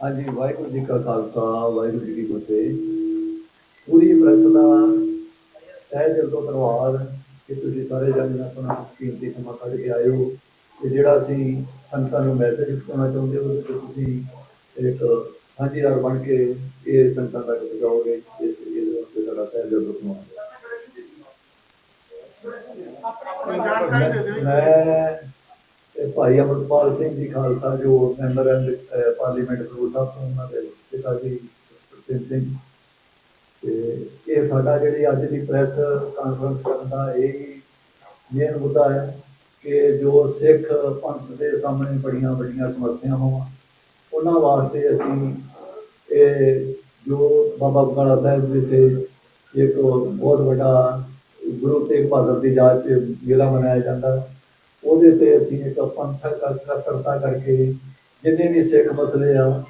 ਹਾਂਜੀ ਵਾਹਿਗੁਰੂ ਜੀ ਕਾ ਖਾਲਸਾ ਵਾਹਿਗੁਰੂ ਜੀ ਕੀ ਫਤਿਹ। ਪੂਰੀ ਪ੍ਰੈਸ ਦਾ ਇਹ ਦਿਲ ਤੋਂ ਧੰਨਵਾਦ ਕਿ ਤੁਸੀਂ ਸਾਰੇ ਜਣੇ ਆਪਣਾ ਕੀਮਤੀ ਸਮਾਂ ਕੱਢ ਕੇ ਆਏ ਹੋ ਤੇ ਜਿਹੜਾ ਅਸੀਂ ਸੰਗਤਾਂ ਨੂੰ ਮੈਸੇਜ ਪਾਉਣਾ ਚਾਹੁੰਦੇ ਹੋ ਕਿ ਤੁਸੀਂ ਇੱਕ ਸਾਂਝੀਦਾਰ ਬਣ ਕੇ ਇਹ ਸੰਗਤਾਂ ਤੱਕ ਪਹੁੰਚਾਓਗੇ ਇਸ ਇਹਦੇ ਵਾਸਤੇ ਤੁਹਾਡਾ ਤਹਿ ਦਿਲ ਤੋਂ ਧੰਨਵਾਦ। ਮੈਂ ਇਹ ਭਾਈ ਅਮਰਪਾਲ ਸਿੰਘ ਜੀ ਖਾਲਸਾ, ਜੋ member and parliament Khadoor Sahib ਤੋਂ ਉਹਨਾਂ ਦੇ ਪਿਤਾ ਜੀ ਸੁਖਚੈਨ ਸਿੰਘ ਤੇ ਇਹ ਸਾਡਾ ਜਿਹੜੀ ਅੱਜ ਦੀ ਪ੍ਰੈਸ ਕਾਨਫਰੰਸ ਕਰਨ ਦਾ ਇਹ ਹੀ ਮੇਨ ਮੁੱਦਾ ਹੈ ਕਿ ਜੋ ਸਿੱਖ ਪੰਥ ਦੇ ਸਾਹਮਣੇ ਬੜੀਆਂ ਬੜੀਆਂ ਸਮੱਸਿਆਵਾਂ ਉਹਨਾਂ ਵਾਸਤੇ ਅਸੀਂ ਇਹ ਜੋ ਬਾਬਾ ਬਕਾਲਾ ਸਾਹਿਬ ਜੀ 'ਤੇ ਇੱਕ ਬਹੁਤ ਵੱਡਾ ਗੁਰੂ ਤੇਗ ਬਹਾਦਰ ਦੀ ਯਾਦ 'ਚ ਮੇਲਾ ਮਨਾਇਆ ਜਾਂਦਾ ਹੈ। ਉਹਦੇ ਤੇ ਅਸੀਂ ਇੱਕ ਪੰਥਕ ਇਕੱਤਰਤਾ ਕਰਕੇ ਜਿੰਨੇ ਵੀ ਸਿੱਖ ਮਸਲੇ ਆ,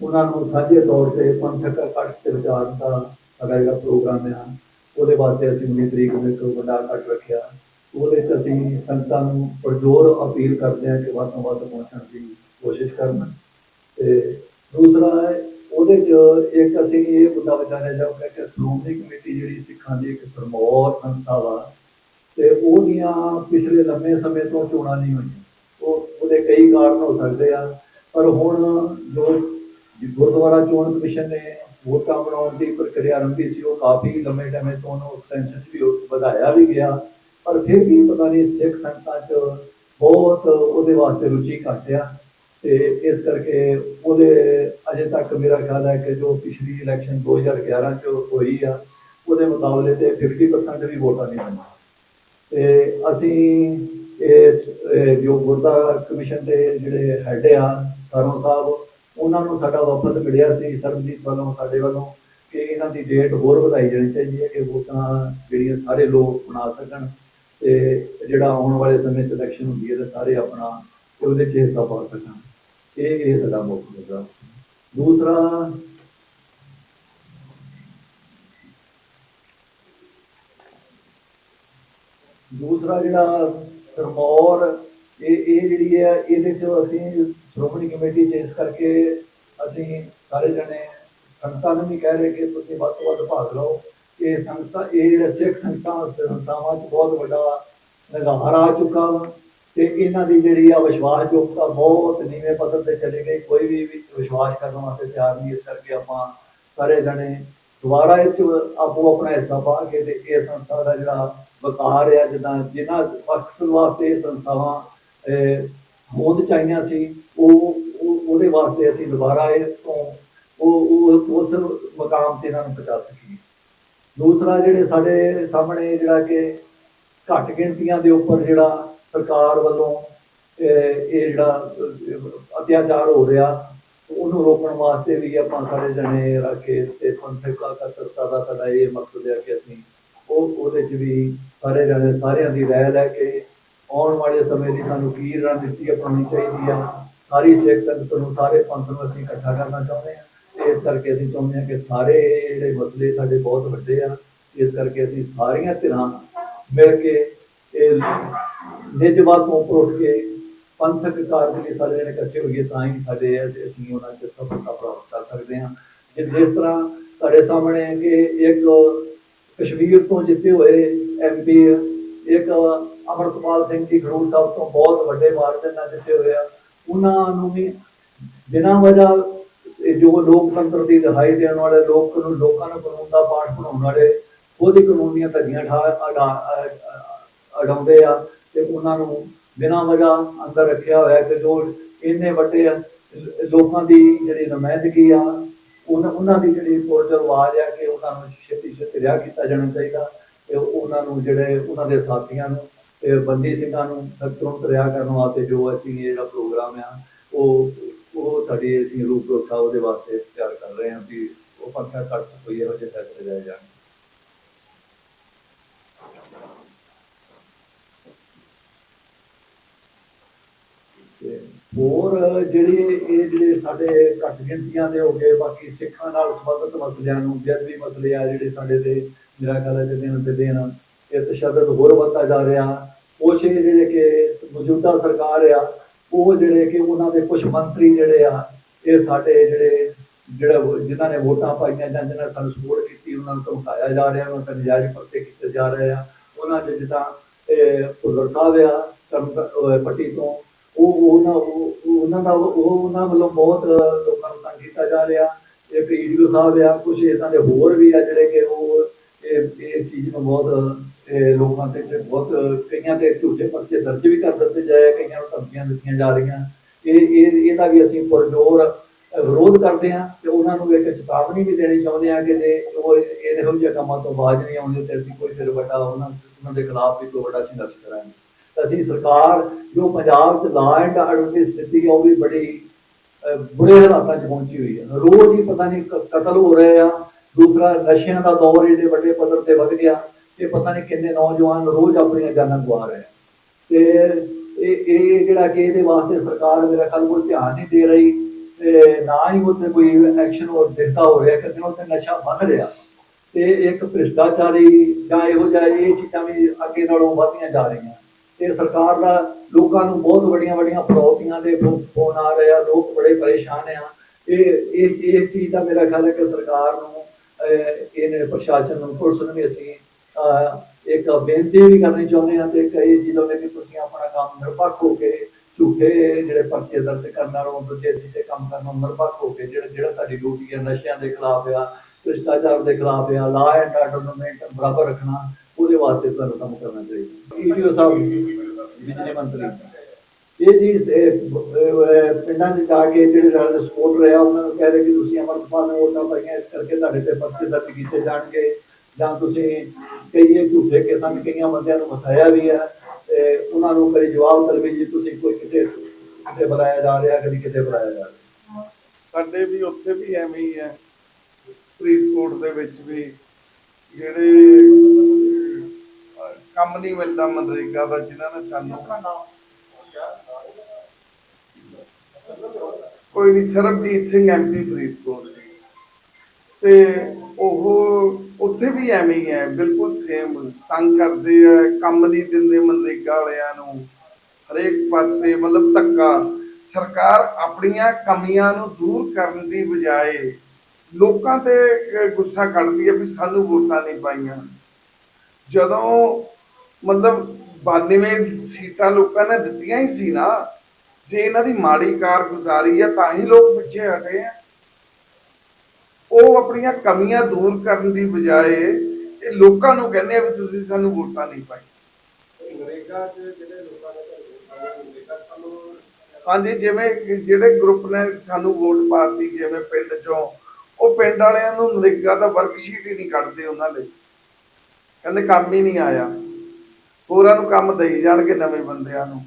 ਉਹਨਾਂ ਨੂੰ ਸਾਂਝੇ ਤੌਰ ਤੇ ਪੰਥਕ ਇਕੱਠ ਤੇ ਵਿਚਾਰਨ ਦਾ ਸਾਡਾ ਜਿਹੜਾ ਪ੍ਰੋਗਰਾਮ ਆ, ਉਹਦੇ ਵਾਸਤੇ ਅਸੀਂ 19 ਤਰੀਕ ਨੂੰ ਇੱਕ ਵੱਡਾ ਕੱਟ ਰੱਖਿਆ। ਉਹਦੇ 'ਚ ਅਸੀਂ ਸੰਗਤਾਂ ਨੂੰ ਪਰਜੋਰ ਅਪੀਲ ਕਰਦੇ ਹਾਂ ਕਿ ਵੱਧ ਤੋਂ ਵੱਧ ਪਹੁੰਚਣ ਦੀ ਕੋਸ਼ਿਸ਼ ਕਰਨ। ਤੇ ਦੂਸਰਾ ਹੈ, ਉਹਦੇ 'ਚ ਇੱਕ ਅਸੀਂ ਇਹ ਮੁੱਦਾ ਵਿਚਾਰਿਆ ਜਾਊਗਾ ਕਿ ਸ਼੍ਰੋਮਣੀ ਕਮੇਟੀ ਜਿਹੜੀ ਸਿੱਖਾਂ ਦੀ ਇੱਕ ਪ੍ਰਮੋਟ ਸੰਸਥਾ ਵਾ ਤੇ ਉਹਦੀਆਂ ਪਿਛਲੇ ਲੰਮੇ ਸਮੇਂ ਤੋਂ ਚੋਣਾਂ ਨਹੀਂ ਹੋਈਆਂ। ਉਹ ਉਹਦੇ ਕਈ ਕਾਰਨ ਹੋ ਸਕਦੇ ਆ, ਪਰ ਹੁਣ ਜੋ ਗੁਰਦੁਆਰਾ ਚੋਣ ਕਮਿਸ਼ਨ ਨੇ ਵੋਟਾਂ ਬਣਾਉਣ ਦੀ ਪ੍ਰਕਿਰਿਆ ਆਰੰਭੀ ਸੀ, ਉਹ ਕਾਫੀ ਲੰਮੇ ਟਾਈਮ ਤੋਂ ਉਹਨੂੰ ਐਕਸਟੈਂਸ਼ਨ ਵੀ ਵਧਾਇਆ ਵੀ ਗਿਆ, ਪਰ ਫਿਰ ਵੀ ਪਤਾ ਨਹੀਂ ਸਿੱਖ ਸੰਗਤਾਂ 'ਚ ਬਹੁਤ ਉਹਦੇ ਵਾਸਤੇ ਰੁਚੀ ਘੱਟ ਆ ਤੇ ਇਸ ਕਰਕੇ ਉਹਦੇ ਅਜੇ ਤੱਕ ਮੇਰਾ ਖਿਆਲ ਹੈ ਕਿ ਜੋ ਪਿਛਲੀ ਇਲੈਕਸ਼ਨ 2011 ਚ ਹੋਈ ਆ, ਉਹਦੇ ਮੁਕਾਬਲੇ ਤੇ 50% ਵੀ ਵੋਟਾਂ ਨਹੀਂ ਬਣੀਆਂ ਅਸੀਂ ਇਸ, ਇਹ ਜੋ ਗੁਰਦਾ ਕਮਿਸ਼ਨ ਦੇ ਜਿਹੜੇ ਹੈਡ ਆ ਸਰੋਂ ਸਾਹਿਬ, ਉਹਨਾਂ ਨੂੰ ਸਾਡਾ ਵਫਦ ਮਿਲਿਆ ਸੀ, ਸਰਬਜੀਤ ਵੱਲੋਂ, ਸਾਡੇ ਵੱਲੋਂ, ਕਿ ਇਹਨਾਂ ਦੀ ਡੇਟ ਹੋਰ ਵਧਾਈ ਜਾਣੀ ਚਾਹੀਦੀ ਹੈ ਕਿ ਵੋਟਾਂ ਜਿਹੜੀਆਂ ਸਾਰੇ ਲੋਕ ਬਣਾ ਸਕਣ ਤੇ ਜਿਹੜਾ ਆਉਣ ਵਾਲੇ ਸਮੇਂ 'ਚ ਇਲੈਕਸ਼ਨ ਹੁੰਦੀ ਹੈ, ਤਾਂ ਸਾਰੇ ਆਪਣਾ ਉਹਦੇ 'ਚ ਹਿੱਸਾ ਪਾ ਸਕਣ। ਇਹ ਇਹ ਸਾਡਾ ਮੁੱਖ ਮੁੱਦਾ। ਦੂਸਰਾ ਦੂਸਰਾ ਜਿਹੜਾ ਸਰਮੌਰ ਇਹ ਇਹ ਜਿਹੜੀ ਹੈ, ਇਹਦੇ ਚ ਅਸੀਂ ਸ਼੍ਰੋਮਣੀ ਕਮੇਟੀ ਚ ਇਸ ਕਰਕੇ ਅਸੀਂ ਸਾਰੇ ਜਣੇ ਸੰਗਤਾਂ ਨੂੰ ਵੀ ਕਹਿ ਰਹੇ ਕਿ ਤੁਸੀਂ ਵੱਧ ਤੋਂ ਵੱਧ ਭਾਗ ਲਓ। ਇਹ ਸੰਗਤਾਂ, ਇਹ ਜਿਹੜਾ ਸਿੱਖ ਸੰਗਤਾਂ ਸੰਸਥਾਵਾਂ ਚ ਬਹੁਤ ਵੱਡਾ ਨਿਗਾਰ ਆ ਚੁੱਕਾ ਵਾ ਤੇ ਇਹਨਾਂ ਦੀ ਜਿਹੜੀ ਆ ਵਿਸ਼ਵਾਸਯੋਗਤਾ ਬਹੁਤ ਨੀਵੇਂ ਪੱਧਰ ਤੇ ਚਲੇ ਗਈ। ਕੋਈ ਵੀ ਵਿਸ਼ਵਾਸ ਕਰਨ ਵਾਸਤੇ ਤਿਆਰ ਨਹੀਂ, ਇਸ ਕਰਕੇ ਆਪਾਂ ਸਾਰੇ ਜਣੇ ਦੁਬਾਰਾ ਇਹ ਆਪੋ ਆਪਣਾ ਹਿੱਸਾ ਪਾ ਕੇ ਤੇ ਇਹ ਸੰਸਥਾ ਦਾ ਜਿਹੜਾ ਵਕਾਰ ਆ ਜਿੱਦਾਂ ਜਿਨ੍ਹਾਂ ਮਕਸਦ ਵਾਸਤੇ ਸੰਸਥਾਵਾਂ ਹੋਂਦ ਚਾਹੀਆਂ ਸੀ ਉਹ ਉਹਦੇ ਵਾਸਤੇ ਅਸੀਂ ਦੁਬਾਰਾ ਇਹ ਤੋਂ ਉਹ ਉਹ- ਉਸ ਮਕਾਮ ਤੇ ਇਹਨਾਂ ਨੂੰ ਪਹੁੰਚਾ ਸਕੀਏ। ਦੂਸਰਾ ਜਿਹੜੇ ਸਾਡੇ ਸਾਹਮਣੇ ਜਿਹੜਾ ਕਿ ਘੱਟ ਗਿਣਤੀਆਂ ਦੇ ਉੱਪਰ ਜਿਹੜਾ ਸਰਕਾਰ ਵੱਲੋਂ ਅਹ, ਇਹ ਜਿਹੜਾ ਅਤਿਆਚਾਰ ਹੋ ਰਿਹਾ ਉਹਨੂੰ ਰੋਕਣ ਵਾਸਤੇ ਵੀ ਆਪਾਂ ਸਾਰੇ ਜਣੇ ਰੱਖੇ ਕੇ ਤੇ ਪੰਥਕਾ ਕਤਰਤਾ ਦਾ ਸਾਡਾ ਇਹ ਮਕਸਦ ਹੈ ਕਿ ਅਸੀਂ ਉਹ ਉਹਦੇ 'ਚ ਵੀ ਸਾਰੇ ਜਣੇ ਸਾਰਿਆਂ ਦੀ ਰਾਏ ਲੈ ਕੇ ਆਉਣ ਵਾਲੇ ਸਮੇਂ ਦੀ ਸਾਨੂੰ ਕੀ ਰਣਨੀਤੀ ਅਪਣਾਉਣੀ ਚਾਹੀਦੀ ਆ। ਸਾਰੀ ਸਿੱਖ ਸੰਗਤ ਨੂੰ ਸਾਰੇ ਪੰਥ ਨੂੰ ਅਸੀਂ ਇਕੱਠਾ ਕਰਨਾ ਚਾਹੁੰਦੇ ਹਾਂ ਇਸ ਕਰਕੇ ਅਸੀਂ ਚਾਹੁੰਦੇ ਹਾਂ ਕਿ ਸਾਰੇ ਜਿਹੜੇ ਮਸਲੇ ਸਾਡੇ ਬਹੁਤ ਵੱਡੇ ਆ, ਇਸ ਕਰਕੇ ਅਸੀਂ ਸਾਰੀਆਂ ਧਿਰਾਂ ਮਿਲ ਕੇ ਇਹ ਨਿਜਵਾਦ ਤੋਂ ਉੱਪਰ ਉੱਠ ਕੇ ਪੰਥਕ ਕਾਰਜ ਲਈ ਸਾਰੇ ਜਣੇ ਇਕੱਠੇ ਹੋਈਏ ਤਾਂ ਹੀ ਸਾਡੇ ਹੈ ਅਸੀਂ ਉਹਨਾਂ 'ਚ ਸਫਲਤਾ ਪ੍ਰਾਪਤ ਕਰ ਸਕਦੇ ਹਾਂ। ਜਿਸ ਤਰ੍ਹਾਂ ਸਾਡੇ ਸਾਹਮਣੇ ਹੈ ਕਿ ਇੱਕ ਕਸ਼ਮੀਰ ਤੋਂ ਜਿੱਤੇ ਹੋਏ ਐਮਪੀ ਇੱਕ ਅਮਰਪਾਲ ਸਿੰਘ ਜੀ ਖਡੂਰ ਸਾਹਿਬ ਤੋਂ ਬਹੁਤ ਵੱਡੇ ਮਾਰਜਨ ਨਾਲ ਜਿੱਤੇ ਹੋਏ ਆ। ਉਹਨਾਂ ਨੂੰ ਵੀ ਬਿਨਾਂ ਵਜ੍ਹਾ ਜੋ ਲੋਕਤੰਤਰ ਦੀ ਦਿਖਾਈ ਦੇਣ ਵਾਲੇ ਲੋਕ ਨੂੰ ਲੋਕਾਂ ਨੂੰ ਕਾਨੂੰਨ ਦਾ ਪਾਠ ਬਣਾਉਣ ਵਾਲੇ ਉਹਦੀ ਹੀ ਕਾਨੂੰਨ ਦੀਆਂ ਧੱਜੀਆਂ ਠਾ ਅਡਾਉਂਦੇ ਆ ਤੇ ਉਹਨਾਂ ਨੂੰ ਬਿਨਾਂ ਵਜ੍ਹਾ ਅੰਦਰ ਰੱਖਿਆ ਹੋਇਆ ਕਿ ਜੋ ਇੰਨੇ ਵੱਡੇ ਲੋਕਾਂ ਦੀ ਜਿਹੜੀ ਨੁਮਾਇੰਦਗੀ ਆ, ਉਹਨਾਂ ਉਹਨਾਂ ਦੀ ਜਿਹੜੀ ਪੁਰਜਰ ਆਵਾਜ਼ ਆ ਨੂੰ ਛੇਤੀ ਛੇਤੀ ਰਿਹਾ ਕੀਤਾ ਜਾਣਾ ਚਾਹੀਦਾ ਤੇ ਉਹਨਾਂ ਨੂੰ ਜਿਹੜੇ ਉਹਨਾਂ ਦੇ ਸਾਥੀਆਂ ਨੂੰ ਤੇ ਬੰਦੀ ਸਿੰਘਾਂ ਨੂੰ ਤੁਰੰਤ ਰਿਹਾ ਕਰਨ ਵਾਸਤੇ ਜੋ ਅਸੀਂ ਇਹ ਜਿਹੜਾ ਪ੍ਰੋਗਰਾਮ ਆ, ਉਹ ਉਹ ਸਾਡੀ ਅਸੀਂ ਰੂਪ ਰੇਖਾ ਉਹਦੇ ਵਾਸਤੇ ਤਿਆਰ ਕਰ ਰਹੇ ਹਾਂ ਵੀ ਉਹ ਪੰਥਾ ਕਰ ਕੋਈ ਇਹੋ ਜਿਹੇ ਫੈਸਲੇ ਲਏ ਜਾਣ। ਤੇ ਹੋਰ ਜਿਹੜੇ ਇਹ ਜਿਹੜੇ ਸਾਡੇ ਘੱਟ ਗਿਣਤੀਆਂ ਦੇ ਹੋ ਗਏ, ਬਾਕੀ ਸਿੱਖਾਂ ਨਾਲ ਸੰਬੰਧਿਤ ਮਸਲਿਆਂ ਨੂੰ ਵੀ ਮਸਲੇ ਆ ਜਿਹੜੇ ਸਾਡੇ ਤੇ, ਮੇਰਾ ਖਿਆਲ ਹੈ ਦਿਨ ਤੇ ਦਿਨ ਇਹ ਤਸ਼ੱਦਦ ਹੋਰ ਵੱਧਦਾ ਜਾ ਰਿਹਾ। ਕੁਛ ਜਿਹੜੇ ਕਿ ਮੌਜੂਦਾ ਸਰਕਾਰ ਆ, ਉਹ ਜਿਹੜੇ ਕਿ ਉਹਨਾਂ ਦੇ ਕੁਝ ਮੰਤਰੀ ਜਿਹੜੇ ਆ, ਇਹ ਸਾਡੇ ਜਿਹੜੇ, ਜਿਹੜਾ ਵੋ- ਜਿਨ੍ਹਾਂ ਨੇ ਵੋਟਾਂ ਪਾਈਆਂ ਜਾਂ ਜਿਨ੍ਹਾਂ ਨੇ ਸਾਨੂੰ ਸਪੋਰਟ ਕੀਤੀ, ਉਹਨਾਂ ਨੂੰ ਧਮਕਾਇਆ ਜਾ ਰਿਹਾ, ਉਹਨਾਂ ਤੇ ਨਜਾਇਜ਼ ਪਰਚੇ ਕੀਤੇ ਜਾ ਰਹੇ ਆ। ਉਹਨਾਂ ਦੇ ਜਿੱਦਾਂ ਇਹ ਭੁੱਲਰ ਸਾਹਿਬ ਆ ਪੱਟੀ ਤੋਂ ਉਹ ਉਹਨਾਂ ਉਹ, ਉਹ- ਉਹਨਾਂ ਦਾ, ਉਹ ਉਹਨਾਂ ਵੱਲੋਂ ਬਹੁਤ ਲੋਕਾਂ ਨੂੰ ਤੰਗ ਕੀਤਾ ਜਾ ਰਿਹਾ। ਇੱਕ ਈਡੀਓ ਸਾਹਿਬ ਆ ਕੁਝ ਇਦਾਂ ਦੇ ਹੋਰ ਵੀ ਆ ਜਿਹੜੇ ਕਿ ਉਹ, ਇਹ ਚੀਜ਼ ਨੂੰ ਬਹੁਤ ਲੋਕਾਂ ਤੇ ਬਹੁਤ, ਕਈਆਂ ਤੇ ਝੂਠੇ ਪਰਚੇ ਦਰਜ ਵੀ ਕਰ ਦਿੱਤੇ ਜਾਏ, ਕਈਆਂ ਨੂੰ ਧਮਕੀਆਂ ਦਿੱਤੀਆਂ ਜਾ ਰਹੀਆਂ। ਇਹ ਇਹ, ਇਹਦਾ ਵੀ ਅਸੀਂ ਪੁਰਜੋਰ ਵਿਰੋਧ ਕਰਦੇ ਹਾਂ ਤੇ ਉਹਨਾਂ ਨੂੰ ਇੱਕ ਚੇਤਾਵਨੀ ਵੀ ਦੇਣੀ ਚਾਹੁੰਦੇ ਹਾਂ ਕਿ ਜੇ ਉਹ ਇਹੋ ਜਿਹੇ ਕੰਮਾਂ ਤੋਂ ਬਾਜ ਨਹੀਂ ਆਉਂਦੇ ਤੇ ਅਸੀਂ ਕੋਈ ਫਿਰ ਵੱਡਾ ਉਹਨਾਂ ਦੇ ਖਿਲਾਫ ਵੀ ਕੋਈ ਵੱਡਾ ਸੰਘਰਸ਼ ਕਰਾਂਗੇ। ਅਸੀਂ ਸਰਕਾਰ ਜੋ ਪੰਜਾਬ 'ਚ ਲਾ ਐਂਡ ਆਰਡਰ ਦੀ ਸਥਿਤੀ ਹੈ ਉਹ ਵੀ ਬੜੀ ਬੁਰੇ ਹਾਲਾਤਾਂ 'ਚ ਪਹੁੰਚੀ ਹੋਈ ਹੈ ਰੋਜ਼ ਹੀ ਪਤਾ ਨਹੀਂ ਕ- ਕਤਲ ਹੋ ਰਹੇ ਆ, ਦੂਸਰਾ ਨਸ਼ਿਆਂ ਦਾ ਦੌਰ ਇਹਦੇ ਵੱਡੇ ਪੱਧਰ ਤੇ ਵੱਧ ਗਿਆ ਇਹ ਪਤਾ ਨਹੀਂ ਕਿੰਨੇ ਨੌਜਵਾਨ ਰੋਜ਼ ਆਪਣੀਆਂ ਜਾਨਾਂ ਗਵਾ ਰਹੇ ਆ। ਤੇ ਇਹ ਇਹ ਜਿਹੜਾ ਕਿ ਇਹਦੇ ਵਾਸਤੇ ਸਰਕਾਰ ਮੇਰਾ ਖਿਆਲ ਕੋਈ ਧਿਆਨ ਨਹੀਂ ਦੇ ਰਹੀ ਤੇ ਨਾ ਹੀ ਉੱਥੇ ਕੋਈ ਐਕਸ਼ਨ ਹੋਰ ਦਿਖਦਾ ਹੋ ਰਿਹਾ ਕਿ ਉੱਥੇ ਨਸ਼ਾ ਵੱਧ ਰਿਹਾ। ਤੇ ਇੱਕ ਭ੍ਰਿਸ਼ਟਾਚਾਰੀ ਜਾਂ ਇਹੋ ਜਿਹਾ ਇਹ ਚੀਜ਼ਾਂ ਵੀ ਅੱਗੇ ਨਾਲੋਂ ਵਧਦੀਆਂ ਜਾ ਰਹੀਆਂ। ਤੇ ਸਰਕਾਰ ਦਾ ਲੋਕਾਂ ਨੂੰ ਬਹੁਤ ਵੱਡੀਆਂ ਵੱਡੀਆਂ ਫਰੌਤੀਆਂ ਦੇ ਫੋਨ ਆ ਰਹੇ ਆ, ਲੋਕ ਬੜੇ ਪਰੇਸ਼ਾਨ ਆ। ਇਹ ਇਹ ਇਹ ਚੀਜ਼ ਦਾ ਮੇਰਾ ਖਿਆਲ ਹੈ ਕਿ ਸਰਕਾਰ ਨੂੰ ਇਹਨੇ ਪ੍ਰਸ਼ਾਸਨ ਨੂੰ ਪੁਲਿਸ ਨੂੰ ਵੀ ਅਸੀਂ ਇੱਕ ਬੇਨਤੀ ਵੀ ਕਰਨੀ ਚਾਹੁੰਦੇ ਹਾਂ ਤੇ ਕਈ ਇਹ ਚੀਜ਼ ਹੋਵੇ ਤੁਸੀਂ ਆਪਣਾ ਕੰਮ ਨਿਰਪੱਖ ਹੋ ਕੇ ਝੂਠੇ ਜਿਹੜੇ ਪਰਚੇ ਦਰਜ ਕਰਨਾ ਨਾਲੋਂ ਦੂਜੇ ਸਿੱਧੇ ਕੰਮ ਕਰਨਾ ਨਿਰਪੱਖ ਹੋ ਕੇ ਜਿਹੜਾ ਜਿਹੜਾ ਤੁਹਾਡੀ ਡਿਊਟੀ ਹੈ ਨਸ਼ਿਆਂ ਦੇ ਖਿਲਾਫ ਆ, ਭ੍ਰਿਸ਼ਟਾਚਾਰ ਦੇ ਖਿਲਾਫ ਆ ਲਾ ਐਂਡ ਆਰਡਰ ਨੂੰ ਬਰਾਬਰ ਰੱਖਣਾ ਉਹਦੇ ਵਾਸਤੇ ਸਾਨੂੰ ਕੰਮ ਕਰਨਾ ਚਾਹੀਦਾ। ਈਡੀਓ ਸਾਹਿਬ, ਬਿਜਲੀ ਮੰਤਰੀ। ਇਹ ਜੀ ਪਿੰਡਾਂ 'ਚ ਜਾ ਕੇ ਜਿਹੜੇ ਸਾਡੇ ਸਪੋਰਟ ਰਿਹਾ, ਉਹਨਾਂ ਨੂੰ ਕਹਿ ਰਹੇ ਕਿ ਤੁਸੀਂ ਅਮਰਪਾਲ ਨੂੰ ਵੋਟਾਂ ਪਾਈਆਂ, ਇਸ ਕਰਕੇ ਤੁਹਾਡੇ ਤੇ ਪਰਚੇ ਦਰਜ ਕੀਤੇ ਜਾਣਗੇ। ਜਾਂ ਤੁਸੀਂ ਕਈਏ ਝੂਠੇ ਕਿਸਾਨ ਕਈਆਂ ਬੰਦਿਆਂ ਨੂੰ ਫਸਾਇਆ ਵੀ ਹੈ, ਤੇ ਉਹਨਾਂ ਨੂੰ ਕਦੇ ਜਵਾਬ ਦਰਵੇ ਜੀ, ਤੁਸੀਂ ਕੋਈ ਕਿਤੇ ਕਿਤੇ ਬੁਲਾਇਆ ਜਾ ਰਿਹਾ, ਕਦੀ ਕਿਤੇ ਬੁਲਾਇਆ ਜਾ ਰਿਹਾ। ਸਾਡੇ ਵੀ ਉੱਥੇ ਵੀ ਐਵੇਂ ਹੀ ਹੈ। ਫਰੀਦਕੋਟ ਦੇ ਵਿੱਚ ਵੀ ਜਿਹੜੇ ਕੰਮ ਨਹੀਂ ਮਿਲਦਾ ਮਨਰੇਗਾ ਦਾ, ਜਿਨ੍ਹਾਂ ਨੇ ਸਾਨੂੰ ਕੋਈ ਨਹੀਂ ਸਰਬਜੀਤ ਸਿੰਘ ਐਮਪੀ ਫਰੀਦਕੋਟ ਜੀ। ਤੇ ਉਹ ਉੱਥੇ ਵੀ ਐਵੇਂ ਹੀ ਹੈ, ਬਿਲਕੁਲ ਸੇਮ ਤੰਗ ਕਰਦੇ ਆ, ਕੰਮ ਨਹੀਂ ਦਿੰਦੇ ਮਨਰੇਗਾ ਵਾਲਿਆਂ ਨੂੰ। ਹਰੇਕ ਪਾਸੇ ਮਤਲਬ ਧੱਕਾ। ਸਰਕਾਰ ਆਪਣੀਆਂ ਕਮੀਆਂ ਨੂੰ ਦੂਰ ਕਰਨ ਦੀ ਬਜਾਏ ਲੋਕਾਂ ਤੇ ਗੁੱਸਾ ਕੱਢਦੀ ਹੈ ਵੀ ਸਾਨੂੰ ਵੋਟਾਂ ਨਹੀਂ ਪਾਈਆਂ। ਜਦੋਂ ਮਤਲਬ 92 ਸੀਟਾਂ ਲੋਕਾਂ ਨੇ ਦਿੱਤੀਆਂ ਹੀ ਸੀ ਨਾ ਜੇ ਇਹਨਾਂ ਦੀ ਮਾੜੀ ਕਾਰਗੁਜ਼ਾਰੀ ਆ ਤਾਂ ਹੀ ਲੋਕ ਪਿੱਛੇ ਹਟੇ ਆ। ਉਹ ਆਪਣੀਆਂ ਕਮੀਆਂ ਦੂਰ ਕਰਨ ਦੀ ਬਜਾਏ ਇਹ ਲੋਕਾਂ ਨੂੰ ਕਹਿੰਦੇ ਆ ਵੀ ਤੁਸੀਂ ਸਾਨੂੰ ਵੋਟਾਂ ਨਹੀਂ ਪਾਈ ਹਾਂਜੀ ਜਿਵੇਂ ਜਿਹੜੇ ਗਰੁੱਪ ਨੇ ਸਾਨੂੰ ਵੋਟ ਪਾਤੀ ਜਿਵੇਂ ਪਿੰਡ ਚੋਂ ਉਹ ਪਿੰਡ ਵਾਲਿਆਂ ਨੂੰ ਨਰੇਗਾ ਦਾ ਵਰਕਸ਼ੀਟ ਹੀ ਨਹੀਂ ਕੱਢਦੇ ਉਹਨਾਂ ਲਈ। ਕਹਿੰਦੇ ਕੰਮ ਹੀ ਨਹੀਂ ਆਇਆ। ਹੋਰਾਂ ਨੂੰ ਕੰਮ ਦੇਈ ਜਾਣਗੇ ਨਵੇਂ ਬੰਦਿਆਂ ਨੂੰ।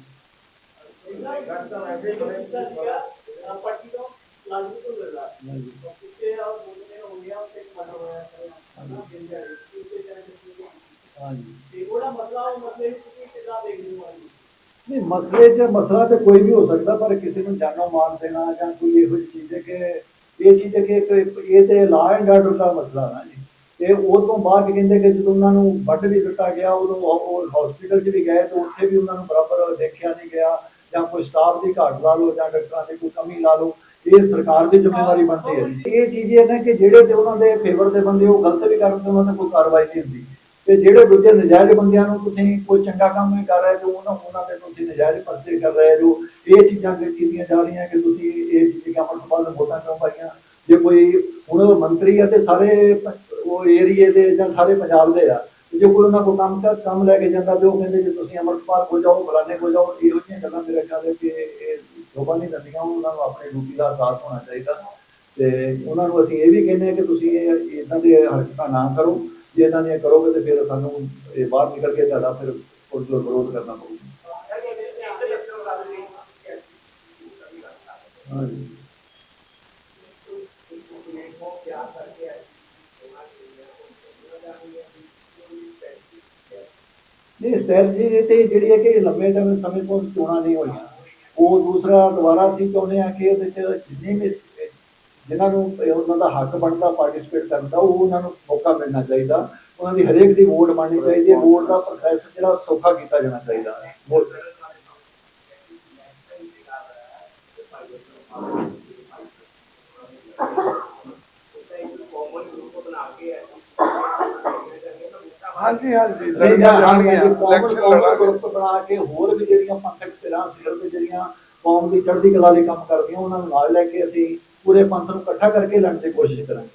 ਨਹੀਂ, ਮਸਲੇ 'ਚ ਮਸਲਾ ਤੇ ਕੋਈ ਵੀ ਹੋ ਸਕਦਾ, ਪਰ ਕਿਸੇ ਨੂੰ ਜਾਨੋਂ ਮਾਰ ਦੇਣਾ ਜਾਂ ਕੋਈ ਇਹੋ ਜਿਹੀ ਚੀਜ਼ ਹੈ ਕਿ ਇਹ ਚੀਜ਼ ਹੈ ਕਿ ਇਹ ਤੇ ਲਾ ਐਂਡ ਆਰਡਰ ਦਾ ਮਸਲਾ ਨਾ ਜੀ। ਤੇ ਉਹ ਤੋਂ ਬਾਅਦ ਕਹਿੰਦੇ ਕਿ ਜਦੋਂ ਉਹਨਾਂ ਨੂੰ ਵੱਢ ਵੀ ਦਿੱਤਾ ਗਿਆ, ਉਦੋਂ ਉਹ- ਹਸਪੀਟਲ 'ਚ ਵੀ ਗਏ ਤਾਂ ਉੱਥੇ ਵੀ ਉਹਨਾਂ ਨੂੰ ਬਰਾਬਰ ਦੇਖਿਆ ਨਹੀਂ ਗਿਆ ਜਾਂ ਕੋਈ ਸਟਾਫ ਦੀ ਘਾਟ ਲਾ ਲਓ ਜਾਂ ਡਾਕਟਰਾਂ ਦੀ ਕੋਈ ਕਮੀ ਲਾ ਲਓ, ਇਹ ਸਰਕਾਰ ਦੀ ਜ਼ਿੰਮੇਵਾਰੀ ਬਣਦੀ ਹੈ। ਇਹ ਚੀਜ਼ ਇਹ ਨਾ ਕਿ ਜਿਹੜੇ ਤੇ ਉਹਨਾਂ ਦੇ ਫੇਵਰ ਦੇ ਬੰਦੇ ਉਹ ਗਲਤ ਵੀ ਕਰਦੇ ਉਹਨਾਂ ਤੇ ਕੋਈ ਕਾਰਵਾਈ ਨਹੀਂ ਹੁੰਦੀ। ਤੇ ਜਿਹੜੇ ਦੂਜੇ ਨਜਾਇਜ਼ ਬੰਦਿਆਂ ਨੂੰ ਤੁਸੀਂ ਕੋਈ ਚੰਗਾ ਕੰਮ ਨਹੀਂ ਕਰ ਰਹੇ ਜੋ ਉਹਨਾਂ ਉਹਨਾਂ ਦੇ ਤੁਸੀਂ ਨਜਾਇਜ਼ ਪਰਚੇ ਕਰ ਰਹੇ ਜੋ ਇਹ ਚੀਜ਼ਾਂ ਕੀਤੀਆਂ ਜਾ ਰਹੀਆਂ ਕਿ ਤੁਸੀਂ ਇਹ ਚੀਜ਼ਾਂ ਅਮਰਪਾਲ ਨੂੰ ਵੋਟਾਂ ਕਿਉਂ ਪਾਈਆਂ? ਜੇ ਕੋਈ ਹੁਣ ਮੰਤਰੀ ਆ ਸਾਰੇ ਉਹ ਏਰੀਏ ਦੇ ਜਾਂ ਸਾਰੇ ਪੰਜਾਬ ਦੇ ਆ ਜੇ ਕੋਈ ਉਹਨਾਂ ਕੋਲ ਕੰਮ ਕਰ, ਕੰਮ ਲੈ ਕੇ ਜਾਂਦਾ ਤੇ ਉਹ ਕਹਿੰਦੇ ਜੇ ਤੁਸੀਂ ਅਮਰਪਾਲ ਕੋ ਜਾਓ, ਫਲਾਣੇ ਕੋ ਜਾਓ, ਇਹੋ ਜਿਹੀਆਂ ਗੱਲਾਂ ਮੇਰੇ ਖਿਆਲ ਹੈ ਕਿ ਇਹ ਸ਼ੋਭਾ ਨਹੀਂ ਦਿੰਦੀਆਂ ਉਹਨਾਂ ਨੂੰ ਆਪਣੀ ਡਿਊਟੀ ਦਾ ਅਹਿਸਾਸ ਹੋਣਾ ਚਾਹੀਦਾ। ਤੇ ਉਹਨਾਂ ਨੂੰ ਅਸੀਂ ਇਹ ਵੀ ਕਹਿੰਦੇ ਹਾਂ ਕਿ ਤੁਸੀਂ ਇਹ ਇਦਾਂ ਦੇ ਹਰਕਤਾਂ ਨਾ ਕਰੋ। ਜੇ ਇਹਨਾਂ ਦੀਆਂ ਕਰੋਗੇ ਤੇ ਫਿਰ ਸਾਨੂੰ ਇਹ ਬਾਹਰ ਨਿਕਲ ਕੇ ਤੁਹਾਡਾ ਫਿਰ ਪੁਲਿਸ ਨੂੰ ਵਿਰੋਧ ਕਰਨਾ ਪਊਗਾ ਹਾਂਜੀ। ਨਹੀਂ ਸਟ੍ਰੈਟਜੀ ਤੇ ਜਿਹੜੀ ਹੈ ਕਿ ਲੰਮੇ ਟਾਈਮ ਸਮੇਂ ਤੋਂ ਚੋਣਾਂ ਨਹੀਂ ਹੋਈਆਂ। ਉਹ ਦੂਸਰਾ ਦੁਬਾਰਾ ਅਸੀਂ ਚਾਹੁੰਦੇ ਹਾਂ ਕਿ ਇਹਦੇ ਚ ਜਿੰਨੇ ਵੀ ਜਿਨ੍ਹਾਂ ਨੂੰ ਉਹਨਾਂ ਦਾ ਹੱਕ ਬਣਦਾ ਪਾਰਟਿਸਿਪੇਟ ਕਰਨ ਦਾ, ਉਹ ਉਹਨਾਂ ਨੂੰ ਮੌਕਾ ਮਿਲਣਾ ਚਾਹੀਦਾ। ਉਹਨਾਂ ਦੀ ਹਰੇਕ ਦੀ ਵੋਟ ਬਣਨੀ ਚਾਹੀਦੀ ਹੈ। ਵੋਟ ਦਾ ਪ੍ਰੋਸੈਸ ਜਿਹੜਾ ਸੌਖਾ ਕੀਤਾ ਜਾਣਾ ਚਾਹੀਦਾ। ਹੈ ਵੋਟ ਹਾਂਜੀ ਹਾਂਜੀ ਲੜੀਆਂ ਜਾਣਗੀਆਂ ਗਰੁੱਪ ਬਣਾ ਕੇ ਹੋਰ ਵੀ ਜਿਹੜੀਆਂ ਪੰਥਕ ਸਿਰਾਂ ਸਿਰ ਤੇ ਜਿਹੜੀਆਂ ਕੌਮ ਦੀ ਚੜ੍ਹਦੀ ਕਲਾ ਦੇ ਕੰਮ ਕਰਦੀਆਂ ਉਹਨਾਂ ਨੂੰ ਨਾਲ ਲੈ ਕੇ ਅਸੀਂ ਪੂਰੇ ਪੰਥ ਨੂੰ ਇਕੱਠਾ ਕਰਕੇ ਲੜਨ ਦੀ ਕੋਸ਼ਿਸ਼ ਕਰਾਂਗੇ।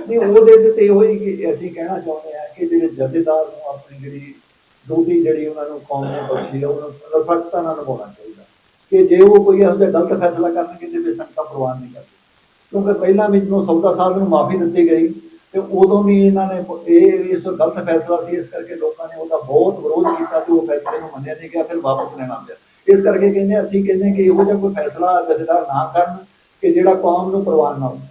ਨਹੀਂ ਉਹਦੇ ਤੇ ਇਹੋ ਹੀ ਕਿ ਅਸੀਂ ਕਹਿਣਾ ਚਾਹੁੰਦੇ ਜਥੇਦਾਰ ਨੂੰ ਆਪਣੀ ਜਿਹੜੀ ਡਿਊਟੀ ਜਿਹੜੀ ਉਹਨਾਂ ਨੂੰ ਕੌਮ ਨੇ ਬਖਸ਼ੀ ਹੈ ਉਹਨੂੰ ਨਿਰਪੱਖਤਾ ਨਾਲ ਨਿਭਾਉਣਾ ਚਾਹੀਦਾ। ਕਿ ਜੇ ਉਹ ਕੋਈ ਇਹੋ ਜਿਹਾ ਗਲਤ ਫੈਸਲਾ ਕਰਨਗੇ, ਤੇ ਫਿਰ ਸੰਗਤਾਂ ਪ੍ਰਵਾਨ ਨਹੀਂ ਕਰਦੀ। ਕਿਉਂਕਿ ਪਹਿਲਾਂ ਵੀ ਜਦੋਂ ਸੌਦਾ ਸਾਹਿਬ ਨੂੰ ਮਾਫੀ ਦਿੱਤੀ ਗਈ, ਤੇ ਉਦੋਂ ਵੀ ਇਹਨਾਂ ਨੇ ਇਹ ਇਸ ਗਲਤ ਫੈਸਲਾ ਸੀ, ਇਸ ਕਰਕੇ ਲੋਕਾਂ ਨੇ ਉਹਦਾ ਬਹੁਤ ਵਿਰੋਧ ਕੀਤਾ ਤੇ ਉਹ ਫੈਸਲੇ ਨੂੰ ਮੰਨਿਆ ਨਹੀਂ ਗਿਆ, ਫਿਰ ਵਾਪਸ ਲੈਣਾ ਪਿਆ। ਇਸ ਕਰਕੇ ਕਹਿੰਦੇ ਅਸੀਂ ਕਹਿੰਦੇ ਕਿ ਇਹੋ ਜਿਹਾ ਕੋਈ ਫੈਸਲਾ ਜਥੇਦਾਰ ਨਾ ਕਰਨ, ਕਿ ਜਿਹੜਾ ਕੌਮ ਨੂੰ ਪ੍ਰਵਾਨ ਨਾ ਹੋਵੇ।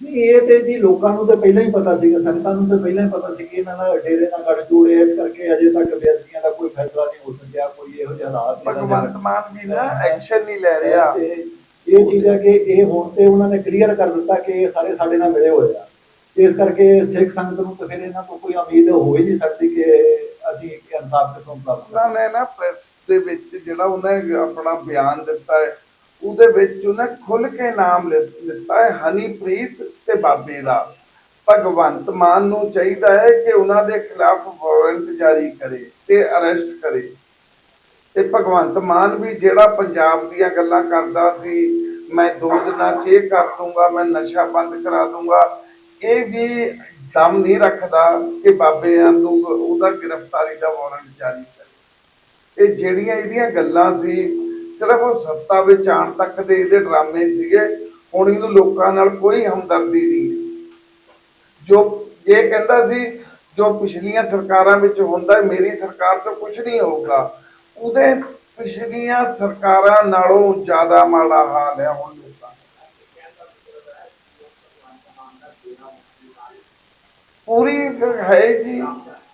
ਨਹੀਂ ਇਹ ਤੇ ਜੀ ਲੋਕਾਂ ਨੂੰ ਤਾਂ ਪਹਿਲਾਂ ਹੀ ਪਤਾ ਸੀਗਾ ਸੰਗਤਾਂ ਨੂੰ ਤਾਂ ਪਹਿਲਾਂ ਹੀ ਪਤਾ ਸੀ ਕਿ ਇਹਨਾਂ ਦਾ ਡੇਰੇ ਨਾਲ ਗੜ ਜੋੜੇ ਇਸ ਕਰਕੇ ਅਜੇ ਤੱਕ ਬੇਅਦਬੀਆਂ ਦਾ ਕੋਈ ਫੈਸਲਾ ਨਹੀਂ ਹੋ ਸਕਿਆ ਕੋਈ ਇਹੋ ਜਿਹਾ ਹਾਲਾਤ ਨਹੀਂ ਭਗਵੰਤ ਮਾਨ ਵੀ ਨਾ ਐਕਸ਼ਨ ਨਹੀਂ ਲੈ ਰਿਹਾ ਤੇ ਇਹ ਚੀਜ਼ ਹੈ ਕਿ ਇਹ ਹੁਣ ਤੇ ਉਹਨਾਂ ਨੇ ਕਲੀਅਰ ਕਰ ਦਿੱਤਾ ਕਿ ਇਹ ਸਾਰੇ ਸਾਡੇ ਨਾਲ ਮਿਲੇ ਹੋਏ ਆ। ਇਸ ਕਰਕੇ ਸਿੱਖ ਸੰਗਤ ਨੂੰ ਤਾਂ ਫਿਰ ਇਹਨਾਂ ਤੋਂ ਕੋਈ ਉਮੀਦ ਹੋ ਹੀ ਨਹੀਂ ਸਕਦੀ ਕਿ ਅਸੀਂ ਇੱਕ ਇਨਸਾਫ ਕਿਥੋਂ ਪ੍ਰਾਪਤ ਨੇ ਨਾ ਪ੍ਰੈਸ ਦੇ ਵਿੱਚ ਜਿਹੜਾ ਉਹਨੇ ਆਪਣਾ ਬਿਆਨ ਦਿੱਤਾ ਹੈ, ਉਹਦੇ ਵਿੱਚ ਉਹਨੇ ਖੁੱਲ ਕੇ ਨਾਮ ਲਿੱਤਾ ਹੈ, ਹਨੀਪ੍ਰੀਤ ਤੇ ਬਾਬੇ ਦਾ। ਭਗਵੰਤ ਮਾਨ ਨੂੰ ਚਾਹੀਦਾ ਹੈ ਕਿ ਉਹਨਾਂ ਦੇ ਖਿਲਾਫ ਵਾਰੰਟ ਜਾਰੀ ਕਰੇ ਤੇ ਅਰੈਸਟ ਕਰੇ। ਤੇ ਭਗਵੰਤ ਮਾਨ ਵੀ ਜਿਹੜਾ ਪੰਜਾਬ ਦੀਆਂ ਗੱਲਾਂ ਕਰਦਾ ਸੀ, ਮੈਂ ਦੋ ਦਿਨਾਂ 'ਚ ਇਹ ਕਰ ਦੂੰਗਾ, ਮੈਂ ਨਸ਼ਾ ਬੰਦ ਕਰਾ ਦੂੰਗਾ, ਇਹ ਵੀ ਦਮ ਨਹੀਂ ਰੱਖਦਾ ਕਿ ਬਾਬੇ ਨੂੰ ਉਹਦਾ ਗ੍ਰਿਫਤਾਰੀ ਦਾ ਵਾਰੰਟ ਜਾਰੀ ਇਹ ਜਿਹੜੀਆਂ ਇਹਦੀਆਂ ਗੱਲਾਂ ਸੀ, ਸਿਰਫ ਉਹ ਸੱਤਾ ਵਿੱਚ ਆਉਣ ਤੱਕ ਦੇ ਇਹਦੇ ਡਰਾਮੇ ਸੀਗੇ, ਹੁਣ ਇਹਨੂੰ ਲੋਕਾਂ ਨਾਲ ਕੋਈ ਹਮਦਰਦੀ ਨਹੀਂ। ਜੋ ਇਹ ਕਹਿੰਦਾ ਸੀ, ਜੋ ਪਿਛਲੀਆਂ ਸਰਕਾਰਾਂ ਵਿੱਚ ਹੁੰਦਾ, ਮੇਰੀ ਸਰਕਾਰ ਤੋਂ ਕੁਝ ਨਹੀਂ ਹੋਊਗਾ। ਉਹਦੇ ਪਿਛਲੀਆਂ ਸਰਕਾਰਾਂ ਨਾਲੋਂ ਜ਼ਿਆਦਾ ਮਾੜਾ ਹਾਲ ਹੈ ਹੁਣ ਲੋਕਾਂ ਪੂਰੀ ਹੈ ਜੀ,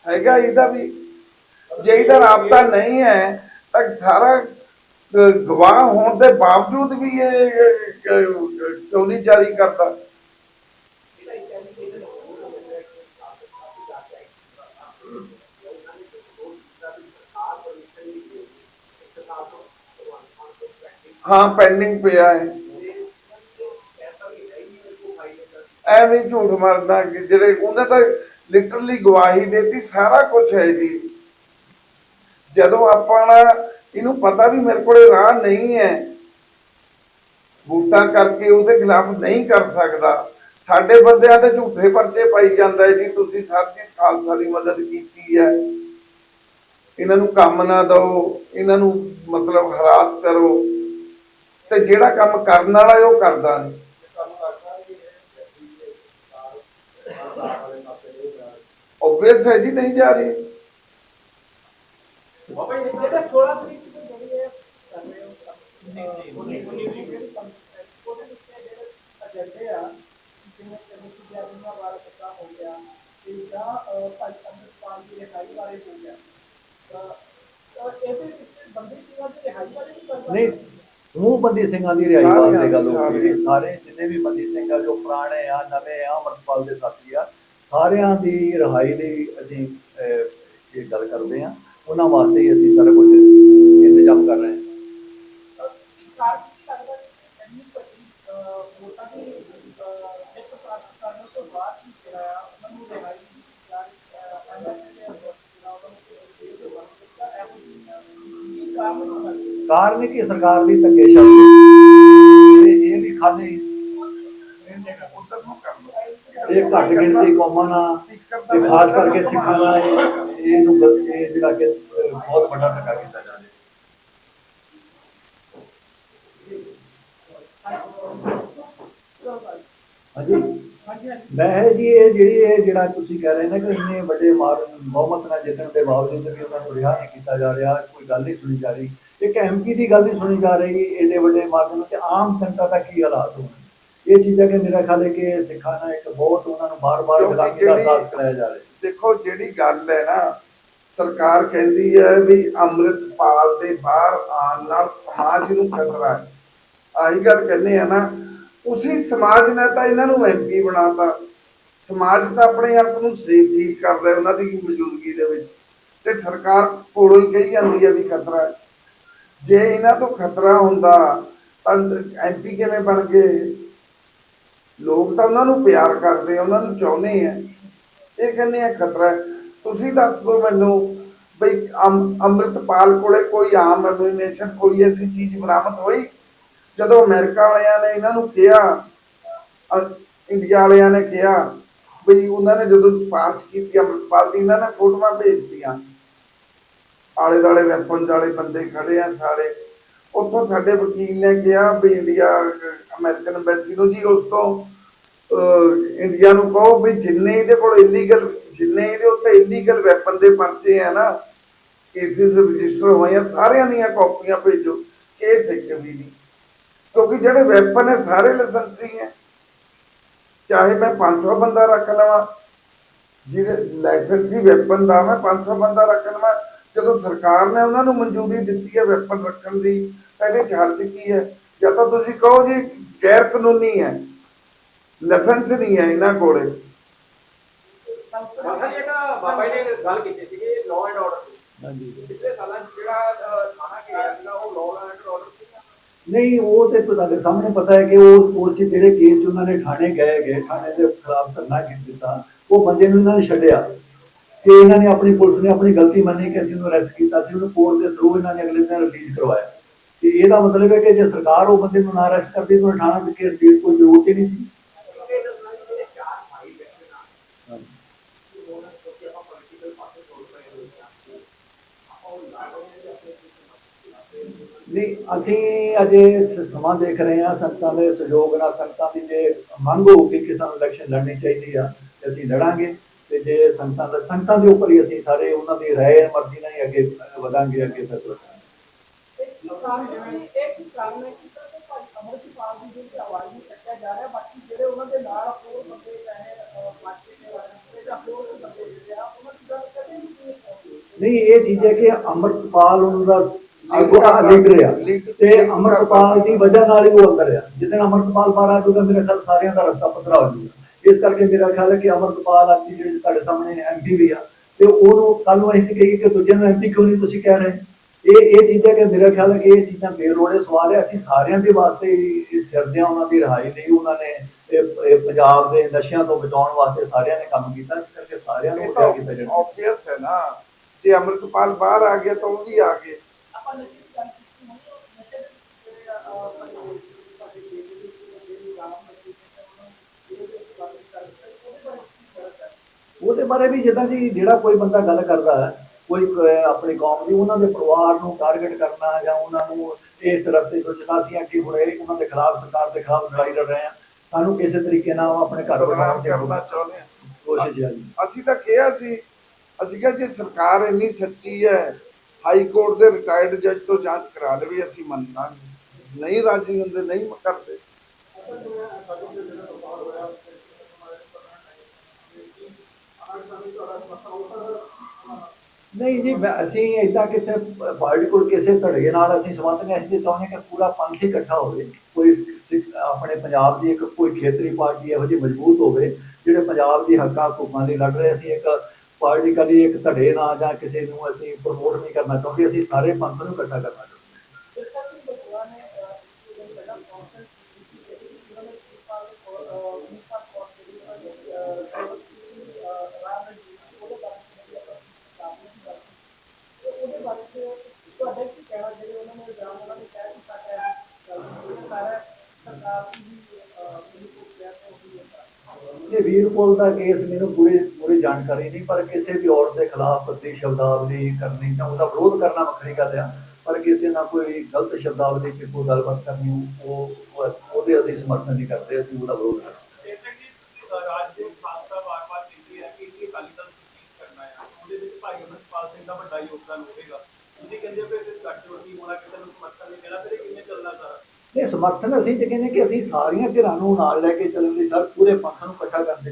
ਹੈਗਾ ਇਹਦਾ ਵੀ। ਜੇ ਇਹਦਾ ਰਾਬਤਾ ਨਹੀਂ ਹੈ ਤਾਂ ਸਾਰਾ ਗਵਾਹ ਹੋਣ ਦੇ ਬਾਵਜੂਦ ਵੀ ਇਹ ਅਹ, ਜਾਰੀ ਕਰਦਾ। ਹਾਂ ਪੈਂਡਿੰਗ ਪਿਆ ਹੈ। ਐਵੇਂ ਝੂਠ ਮਾਰਦਾ ਕਿ ਜਿਹੜੇ ਉਹਨਾਂ ਤਾਂ ਲਿਟਰਲੀ ਗਵਾਹੀ ਦੇਤੀ ਸਾਰਾ ਕੁਝ ਹੈ ਜੀ। ਜਦੋਂ ਆਪਾਂ ਇਹਨੂੰ ਪਤਾ ਵੀ ਮੇਰੇ ਕੋਲੇ ਰਾਹ ਨਹੀਂ ਹੈ, ਵੋਟਾਂ ਕਰਕੇ ਉਹਦੇ ਖਿਲਾਫ ਨਹੀਂ ਕਰ ਸਕਦਾ। ਸਾਡੇ ਬੰਦਿਆਂ ਤੇ ਝੂਠੇ ਪਰਚੇ ਪਾਈ ਜਾਂਦਾ ਹੈ ਜੀ, ਤੁਸੀਂ ਸਾਡੀ ਖਾਲਸਾ ਦੀ ਮਦਦ ਕੀਤੀ ਹੈ। ਇਹਨਾਂ ਨੂੰ ਕੰਮ ਨਾ ਦਿਓ, ਇਹਨਾਂ ਨੂੰ ਮਤਲਬ ਹਰਾਸ ਕਰੋ। ਤੇ ਜਿਹੜਾ ਕੰਮ ਕਰਨ ਵਾਲਾ ਉਹ ਕਰਦਾ ਨਹੀਂ। ਓਬਵੀਅਸ ਹੈ ਜੀ ਨਹੀਂ ਜਾ ਰਹੀ। ਨਹੀਂ ਸਮੂਹ ਬੰਦੀ ਸਿੰਘਾਂ ਦੀ ਰਿਹਾਈ ਵਾਸਤੇ ਗੱਲ ਹੋ। ਸਾਰੇ- ਰਹੀ ਹੈ ਸਾਰੇ ਜਿੰਨੇ ਵੀ ਬੰਦੀ ਸਿੰਘ ਆ ਜੋ ਪੁਰਾਣੇ ਆ ਨਵੇਂ ਆ ਅਮਰਪਾਲ ਦੇ ਸਾਥੀ ਆ ਸਾਰਿਆਂ ਦੀ ਰਿਹਾਈ ਲਈ ਅਸੀਂ ਇਹ ਗੱਲ ਕਰਦੇ ਆ ਉਹਨਾਂ ਵਾਸਤੇ ਹੀ ਅਸੀਂ ਸਾਰਾ ਕੁਝ ਇੰਤਜ਼ਾਮ ਕਰ ਰਹੇ ਹਾਂ। ਕਾਰਨ ਕੀ ਸਰਕਾਰ ਦੀ ਧੱਕੇਸ਼ਾਹੀ ਤੇ ਇਹ ਵੀ ਖਾਲੀ। ਉਧਰ ਨੂੰ ਕਰ ਲਓ ਇਹ ਘੱਟ ਗਿਣਤੀ ਕੌਮਾਂ ਨਾਲ ਤੇ ਖਾਸ ਕਰਕੇ ਸਿੱਖਾਂ ਦਾ ਇਹ ਇਹ ਜਿਹੜਾ ਕਿ ਅਹ, ਬਹੁਤ ਵੱਡਾ ਧੱਕਾ ਕੀਤਾ ਜਾ ਰਿਹਾ ਹਾਂਜੀ? ਮੈਂ ਜੀ ਇਹ ਜਿਹੜੀ ਇਹ ਜਿਹੜਾ ਤੁਸੀਂ ਕਹਿ ਰਹੇ ਨੇ ਕਿ ਇੰਨੇ ਵੱਡੇ ਮਾਰ ਬਹੁਮਤ ਨਾਲ ਜਿੱਤਣ ਦੇ ਬਾਵਜੂਦ ਵੀ ਉਹਨਾਂ ਨੂੰ ਰਿਹਾ ਨਹੀਂ ਕੀਤਾ ਜਾ ਰਿਹਾ ਕੋਈ ਗੱਲ ਨਹੀਂ ਸੁਣੀ ਜਾ ਰਹੀ। ਇੱਕ ਐਮਪੀ ਦੀ ਗੱਲ ਨਹੀਂ ਸੁਣੀ ਜਾ ਰਹੀ ਇਹਦੇ ਵੱਡੇ ਮਾਰਜਨ ਤੇ ਆਮ ਜਨਤਾ ਦਾ ਕੀ ਹਾਲਾਤ ਹੋਣ? ਇਹ ਚੀਜ਼ਾਂ ਕਿ ਮੇਰਾ ਖਿਆਲ ਹੈ ਕਿ ਸਿੱਖਾਂ ਨਾਲ ਇੱਕ ਬਹੁਤ ਉਹਨਾਂ ਨੂੰ ਬਾਰ-ਬਾਰ ਗੁਲਾਮੀ ਦਾ ਅਹਿਸਾਸ ਕਰਾਇਆ ਜਾ ਰਿਹਾ। ਦੇਖੋ ਜਿਹੜੀ ਗੱਲ ਹੈ ਨਾ, ਸਰਕਾਰ ਕਹਿੰਦੀ ਹੈ ਵੀ ਅੰਮ੍ਰਿਤਪਾਲ ਦੇ ਬਾਹਰ ਆਉਣ ਨਾਲ ਸਮਾਜ ਨੂੰ ਖਤਰਾ ਹੈ। ਆਹੀ ਗੱਲ ਕਹਿੰਦੇ ਆ ਨਾ ਉਸੇ ਸਮਾਜ ਨੇ ਤਾਂ ਇਹਨਾਂ ਨੂੰ ਐਮਪੀ ਬਣਾਤਾ। ਸਮਾਜ ਤਾਂ ਆਪਣੇ ਆਪ ਨੂੰ ਸੇਫ ਫੀਲ ਕਰਦਾ ਉਹਨਾਂ ਦੀ ਮੌਜੂਦਗੀ ਦੇ ਵਿੱਚ। ਤੇ ਸਰਕਾਰ ਕੋਲੋਂ ਹੀ ਕਹੀ ਜਾਂਦੀ ਹੈ ਵੀ ਖਤਰਾ ਹੈ। ਜੇ ਇਹਨਾਂ ਤੋਂ ਖਤਰਾ ਹੁੰਦਾ, ਤਾਂ ਐਮਪੀ ਕਿਵੇਂ ਬਣ ਗਏ? ਲੋਕ ਤਾਂ ਉਹਨਾਂ ਨੂੰ ਪਿਆਰ ਕਰਦੇ ਆ, ਉਹਨਾਂ ਨੂੰ ਚਾਹੁੰਦੇ ਆ। ਇਹ ਕਹਿੰਦੇ ਆ ਖਤਰਾ ਤੁਸੀਂ ਦੱਸ ਦਿਓ ਮੈਨੂੰ ਬਈ ਅੰਮ੍ਰਿਤਪਾਲ ਕੋਲੇ ਕੋਈ ਆਮ ਐਮਿਨੇਸ਼ਨ ਕੋਈ ਐਸੀ ਚੀਜ਼ ਬਰਾਮਦ ਹੋਈ? ਜਦੋਂ ਅਮਰੀਕਾ ਵਾਲਿਆਂ ਨੇ ਇਹਨਾਂ ਨੂੰ ਕਿਹਾ ਇੰਡੀਆ ਵਾਲਿਆਂ ਨੇ ਕਿਹਾ ਬਈ ਉਹਨਾਂ ਨੇ ਜਦੋਂ ਸਿਫਾਰਸ਼ ਕੀਤੀ ਅੰਮ੍ਰਿਤਪਾਲ ਦੀ, ਇਹਨਾਂ ਨੇ ਫੋਟੋਆਂ ਭੇਜਤੀਆਂ। ਆਲੇ ਦੁਆਲੇ ਵੈਪਨ ਵਾਲੇ ਬੰਦੇ ਖੜੇ ਆ ਸਾਰੇ। ਉੱਥੋਂ ਸਾਡੇ ਵਕੀਲ ਨੇ ਕਿਹਾ ਵੀ ਇੰਡੀਆ ਅਮਰੀਕਨ ਐਮਬੈਸੀ ਨੂੰ ਜੀ, ਉਸ ਤੋਂ ਇੰਡੀਆ ਨੂੰ ਕਹੋ ਵੀ ਜਿੰਨੇ ਇਹਦੇ ਕੋਲ ਇਲੀਗਲ ਜਿੰਨੇ ਇਹਦੇ ਉੱਤੇ ਇਲੀਗਲ ਵੈਪਨ ਦੇ ਪਰਚੇ ਆ ਨਾ ਕੇਸਿਸ ਰਜਿਸਟਰ ਹੋਏ ਆ ਸਾਰਿਆਂ ਦੀਆਂ ਕਾਪੀਆਂ ਭੇਜੋ ਕੇਸ ਇੱਕ ਵੀ ਨਹੀਂ। ਕਿਉਂਕਿ ਜਿਹੜੇ ਵੈਪਨ ਹੈ ਸਾਰੇ ਲਾਇਸੈਂਸੀ ਹੈ ਚਾਹੇ ਮੈਂ 500 ਬੰਦਾ ਰੱਖ ਲਵਾਂ, ਜਿਹਦੇ ਲਾਇਸੈਂਸੀ ਵੈਪਨ ਦਾ ਮੈਂ 500 ਬੰਦਾ ਰੱਖ ਲਵਾਂ, ਜਦੋਂ ਸਰਕਾਰ ਨੇ ਉਹਨਾਂ ਨੂੰ ਮਨਜ਼ੂਰੀ ਦਿੱਤੀ ਹੈ ਵੈਪਨ ਰੱਖਣ ਦੀ, ਤਾਂ ਇਹਦੇ ਚਾਰਜ ਕੀ ਹੈ? ਜਾਂ ਤਾਂ ਤੁਸੀਂ ਕਹੋ ਜੀ ਗੈਰ ਕਾਨੂੰਨੀ ਹੈ। ਲਾਇਸੈਂਸ ਨਹੀਂ ਹੈ ਇਹਨਾਂ ਕੋਲੇ। ਬਾਬਾ ਜੀ ਜਿਹੜਾ ਬਾਬਾ ਜੀ ਨੇ ਗੱਲ ਕੀਤੀ ਸੀ ਕਿ ਲਾਅ ਐਂਡ ਆਰਡਰ ਦੀ। ਹਾਂਜੀ। ਪਿਛਲੇ ਸਾਲਾਂ 'ਚ ਜਿਹੜਾ ਥਾਣਾ ਗਿਆ ਸੀਗਾ ਉਹ ਲਾਅ ਐਂਡ ਆਰਡਰ ਨਹੀਂ ਉਹ ਤੇ ਤੁਹਾਡੇ ਸਾਹਮਣੇ ਪਤਾ ਹੈ ਕਿ ਉਹ ਉਸ 'ਚ ਜਿਹੜੇ ਕੇਸ 'ਚ ਉਹਨਾਂ ਨੇ ਥਾਣੇ ਗਏ ਗਏ ਥਾਣੇ ਦੇ ਖਿਲਾਫ ਧਰਨਾ ਕੀਤਾ। ਦਿੱਤਾ ਉਹ ਬੰਦੇ ਨੂੰ ਇਹਨਾਂ ਨੇ ਛੱਡਿਆ। ਕਿ ਇਹਨਾਂ ਨੇ ਆਪਣੀ ਪੁਲਿਸ ਨੇ ਆਪਣੀ ਗਲਤੀ ਮੰਨੀ ਕਿ ਅਸੀਂ ਉਹਨੂੰ ਅਰੈਸਟ ਕੀਤਾ ਸੀ ਉਹਨੂੰ ਕੋਰਟ ਦੇ ਥਰੂ ਇਹਨਾਂ ਨੇ ਅਗਲੇ ਦਿਨ ਰਿਲੀਜ਼ ਕਰਵਾਇਆ। ਤੇ ਇਹਦਾ ਮਤਲਬ ਹੈ ਕਿ ਜੇ ਸਰਕਾਰ ਉਹ ਬੰਦੇ ਨੂੰ ਨਾ ਅਰੈਸਟ ਕਰਦੀ ਤਾਂ ਥਾਣਾ ਵਿੱਚ ਕੇਸ ਦੀ ਕੋਈ ਜ਼ਰੂਰਤ ਹੀ ਨਹੀਂ ਸੀ ਇਹ ਦੱਸਣਾ ਕਿ ਜਿਹੜੇ ਚਾਰ ਭਾਈ ਬੈਠੇ ਨਾ ਉਹਨਾਂ ਤੋਂ ਆਪਾਂ ਪੋਲੀਟੀਕਲ ਪਾਸੇ ਤੋੜ ਰਹੇ ਹਾਂ ਆਪਾਂ ਉਹ ਲਾ ਰਹੇ ਹਾਂ ਆਪਣੇ ਨਹੀਂ ਅਸੀਂ ਅਜੇ ਸਮਾਂ ਦੇਖ ਰਹੇ ਹਾਂ ਸੰਗਤਾਂ ਦੇ ਸਹਿਯੋਗ ਨਾਲ ਸੰਗਤਾਂ ਦੀ ਜੇ ਮੰਗ ਹੋਊਗੀ ਕਿ ਸਾਨੂੰ ਇਲੈਕਸ਼ਨ ਲੜਨੀ ਚਾਹੀਦੀ ਆ ਤੇ ਅਸੀਂ ਲੜਾਂਗੇ। ਤੇ ਜੇ ਸੰਗਤਾਂ ਦਾ ਸੰਗਤਾਂ ਦੇ ਉੱਪਰ ਹੀ ਅਸੀਂ ਸਾਰੇ ਉਹਨਾਂ ਦੀ ਰਾਏ ਮਰਜ਼ੀ ਨਾਲ ਹੀ ਅੱਗੇ ਵਧਾਂਗੇ ਅੱਗੇ ਫੈਸਲਾ ਕਰਾਂਗੇ ਇੱਕ ਕਿਸਾਨ ਜਿਵੇਂ ਇੱਕ ਕਿਸਾਨ ਨੇ ਕੀਤਾ ਤੇ ਭਾਈ ਅਮਰਜੀਤ ਦੀ ਜਿਹੜੀ ਆਵਾਜ਼ ਨੂੰ ਕੱਟਿਆ ਜਾ ਰਿਹਾ ਬਾਕੀ ਜਿਹੜੇ ਉਹਨਾਂ ਦੇ ਨਾਲ ਹੋਰ ਬੰਦੇ ਚਾਹੇ ਪਾਰਟੀ ਦੇ ਵਾਲੇ ਜਾਂ ਹੋਰ ਬੰਦੇ ਜਿਹੜੇ ਆ ਉਹਨਾਂ ਦੀ ਗੱਲ ਕਦੇ ਨਹੀਂ ਕੋਈ ਪਹੁੰਚੀ ਨਹੀਂ ਇਹ ਚੀਜ਼ ਹੈ ਕਿ ਅੰਮ੍ਰਿਤਪਾਲ ਉਹਨਾਂ ਦਾ ਲੀਡਰ ਲੀਡਰ ਆ। ਤੇ ਅੰਮ੍ਰਿਤਪਾਲ ਦੀ ਵਜ੍ਹਾ ਨਾਲ ਹੀ ਉਹ ਅੰਦਰ ਆ। ਜਿੱਦਣ ਅੰਮ੍ਰਿਤਪਾਲ ਬਾਹਰ ਆ ਜਾਊਗਾ ਮੇਰੇ ਖਿਆਲ ਸਾਰਿਆਂ ਦਾ ਰਸਤਾ ਪੱਧਰਾ ਹੋ ਜਾਊਗਾ। ਇਸ ਕਰਕੇ ਮੇਰਾ ਖਿਆਲ ਹੈ ਕਿ ਅੰਮ੍ਰਿਤਪਾਲ ਅੱਜ ਜਿਹੜੇ ਤੁਹਾਡੇ ਸਾਹਮਣੇ ਐਮਪੀ ਵੀ ਆ ਤੇ ਉਹਨੂੰ ਕੱਲ ਨੂੰ ਅਸੀਂ ਕਹੀਏ ਕਿ ਦੂਜੇ ਨੂੰ ਐਮਪੀ ਕਿਉਂ ਨਹੀਂ ਤੁਸੀਂ ਕਹਿ ਰਹੇ? ਇਹ ਇਹ ਚੀਜ਼ਾਂ ਕਿ ਮੇਰਾ ਖਿਆਲ ਹੈ ਕਿ ਇਹ ਚੀਜ਼ਾਂ ਬੇਲੋੜੇ ਸਵਾਲ ਹੈ। ਅਸੀਂ ਸਾਰਿਆਂ ਦੇ ਵਾਸਤੇ ਸਿਰਦੇ ਉਹਨਾਂ ਦੀ ਰਿਹਾਈ ਲਈ ਉਹਨਾਂ ਨੇ ਇਹ ਪੰਜਾਬ ਦੇ ਨਸ਼ਿਆਂ ਤੋਂ ਬਚਾਉਣ ਵਾਸਤੇ ਸਾਰਿਆਂ ਨੇ ਕੰਮ ਕੀਤਾ। ਇਸ ਕਰਕੇ ਸਾਰਿਆਂ ਨੂੰ ਕੀਤਾ। ਜਾਣਾ ਹੈ ਨਾ। ਜੇ ਅੰਮ੍ਰਿਤਪਾਲ ਬਾਹਰ ਆ ਗਿਆ ਤਾਂ ਉਹ ਵੀ ਆ ਗਏ। ਉਹਦੇ ਬਾਰੇ ਕੀ ਵੀ ਜਿੱਦਾਂ ਜੀ ਜਿਹੜਾ ਕੋਈ ਬੰਦਾ ਗੱਲ ਕਰਦਾ ਹੈ ਕੋਈ ਕ- ਆਪਣੀ ਕੌਮ ਦੀ ਉਹਨਾਂ ਦੇ ਪਰਿਵਾਰ ਨੂੰ ਟਾਰਗੇਟ ਕਰਨਾ ਜਾਂ ਉਹਨਾਂ ਨੂੰ ਇਸ ਰਸਤੇ ਤੋਂ ਜਨਾਸੀਆਂ ਅੱਗੇ ਹੋਏ ਉਹਨਾਂ ਦੇ ਖਿਲਾਫ ਸਰਕਾਰ ਦੇ ਖਿਲਾਫ ਲੜਾਈ ਲੜ ਰਹੇ ਆ ਸਾਨੂੰ ਕਿਸੇ ਤਰੀਕੇ ਨਾਲ ਆਪਣੇ ਘਰ ਬਣਾਉਣ ਦੀ ਕਰਨਾ ਚਾਹੁੰਦੇ ਆ ਕੋਸ਼ਿਸ਼ ਹੈ ਅਸੀਂ ਤਾਂ ਕਿਹਾ ਸੀ ਅਸੀਂ ਕਿਹਾ ਜੇ ਸਰਕਾਰ ਇੰਨੀ ਸੱਚੀ ਹੈ ਹਾਈ ਕੋਰਟ ਦੇ ਰਿਟਾਇਰਡ ਜੱਜ ਤੋਂ ਜਾਂਚ ਕਰਾ ਲਵੇ ਅਸੀਂ ਮੰਨਾਂਗੇ ਨਹੀਂ। ਰਾਜੀ ਹੁੰਦੇ, ਨਹੀਂ ਕਰਦੇ। ਨਹੀਂ ਜੀ ਅਸੀਂ ਇਦਾਂ ਕਿਸੇ ਪਾਰਟੀ ਕੋਲ ਕਿਸੇ ਧੜੇ ਨਾਲ ਅਸੀਂ ਸੰਬੰਧ ਨਹੀਂ, ਅਸੀਂ ਚਾਹੁੰਦੇ ਕਿ ਪੂਰਾ ਪੰਥ ਹੀ ਇਕੱਠਾ ਹੋਵੇ। ਕੋਈ ਆਪਣੇ ਪੰਜਾਬ ਦੀ ਇੱਕ, ਕੋਈ ਖੇਤਰੀ ਪਾਰਟੀ ਇਹੋ ਜਿਹੀ ਮਜ਼ਬੂਤ ਹੋਵੇ, ਜਿਹੜੇ ਪੰਜਾਬ ਦੀ ਹੱਕਾਂ ਹਕੂਕਾਂ ਲਈ ਲੜ ਰਹੇ, ਅਸੀਂ ਇੱਕ ਪੋਲੀਟੀਕਲੀ ਇੱਕ ਧੜੇ ਨਾਲ ਜਾਂ ਕਿਸੇ ਨੂੰ ਅਸੀਂ ਪ੍ਰਮੋਟ ਨਹੀਂ ਕਰਨਾ ਚਾਹੁੰਦੇ, ਅਸੀਂ ਸਾਰੇ ਪੰਥ ਨੂੰ ਇਕੱਠਾ ਕਰਨਾ ਚਾਹੁੰਦੇ ਇਸ ਕਰਕੇ ਕੋਲ ਦਾ ਕੇਸ ਮੈਨੂੰ ਪੂਰੇ ਪੂਰੀ ਜਾਣਕਾਰੀ ਨਹੀਂ ਪਰ ਕਿਸੇ ਵੀ ਔਰਤ ਦੇ ਖਿਲਾਫ ਪ੍ਰਤੀ ਸ਼ਬਦਾਵਲੀ ਕਰਨੀ ਤਾਂ ਉਹਦਾ ਵਿਰੋਧ ਕਰਨਾ ਵੱਖਰੀ ਗੱਲ ਆ ਪਰ ਕਿਸੇ ਨਾਲ ਕੋਈ ਗਲਤ ਸ਼ਬਦਾਵਲੀ ਤੇ ਕੋਈ ਗੱਲਬਾਤ ਕਰਨੀ ਉਹ ਉਹ- ਉਹਦੇ ਅਸੀਂ ਸਮਰਥਨ ਨਹੀਂ ਕਰਦੇ ਅਸੀਂ ਉਹਦਾ ਵਿਰੋਧ ਕਰਦੇ ਜੀ ਇਹ ਸਮਰਥਨ ਅਸੀਂ ਤੇ ਕਹਿੰਦੇ ਕਿ ਅਸੀਂ ਸਾਰੀਆਂ ਧਿਰਾਂ ਨੂੰ ਨਾਲ ਲੈ ਕੇ ਚੱਲਣ ਲਈ ਸਰ ਪੂਰੇ ਪੰਥ ਨੂੰ ਇਕੱਠਾ ਕਰਨ ਦੀ ਕੋਸ਼ਿਸ਼ ਕਰ-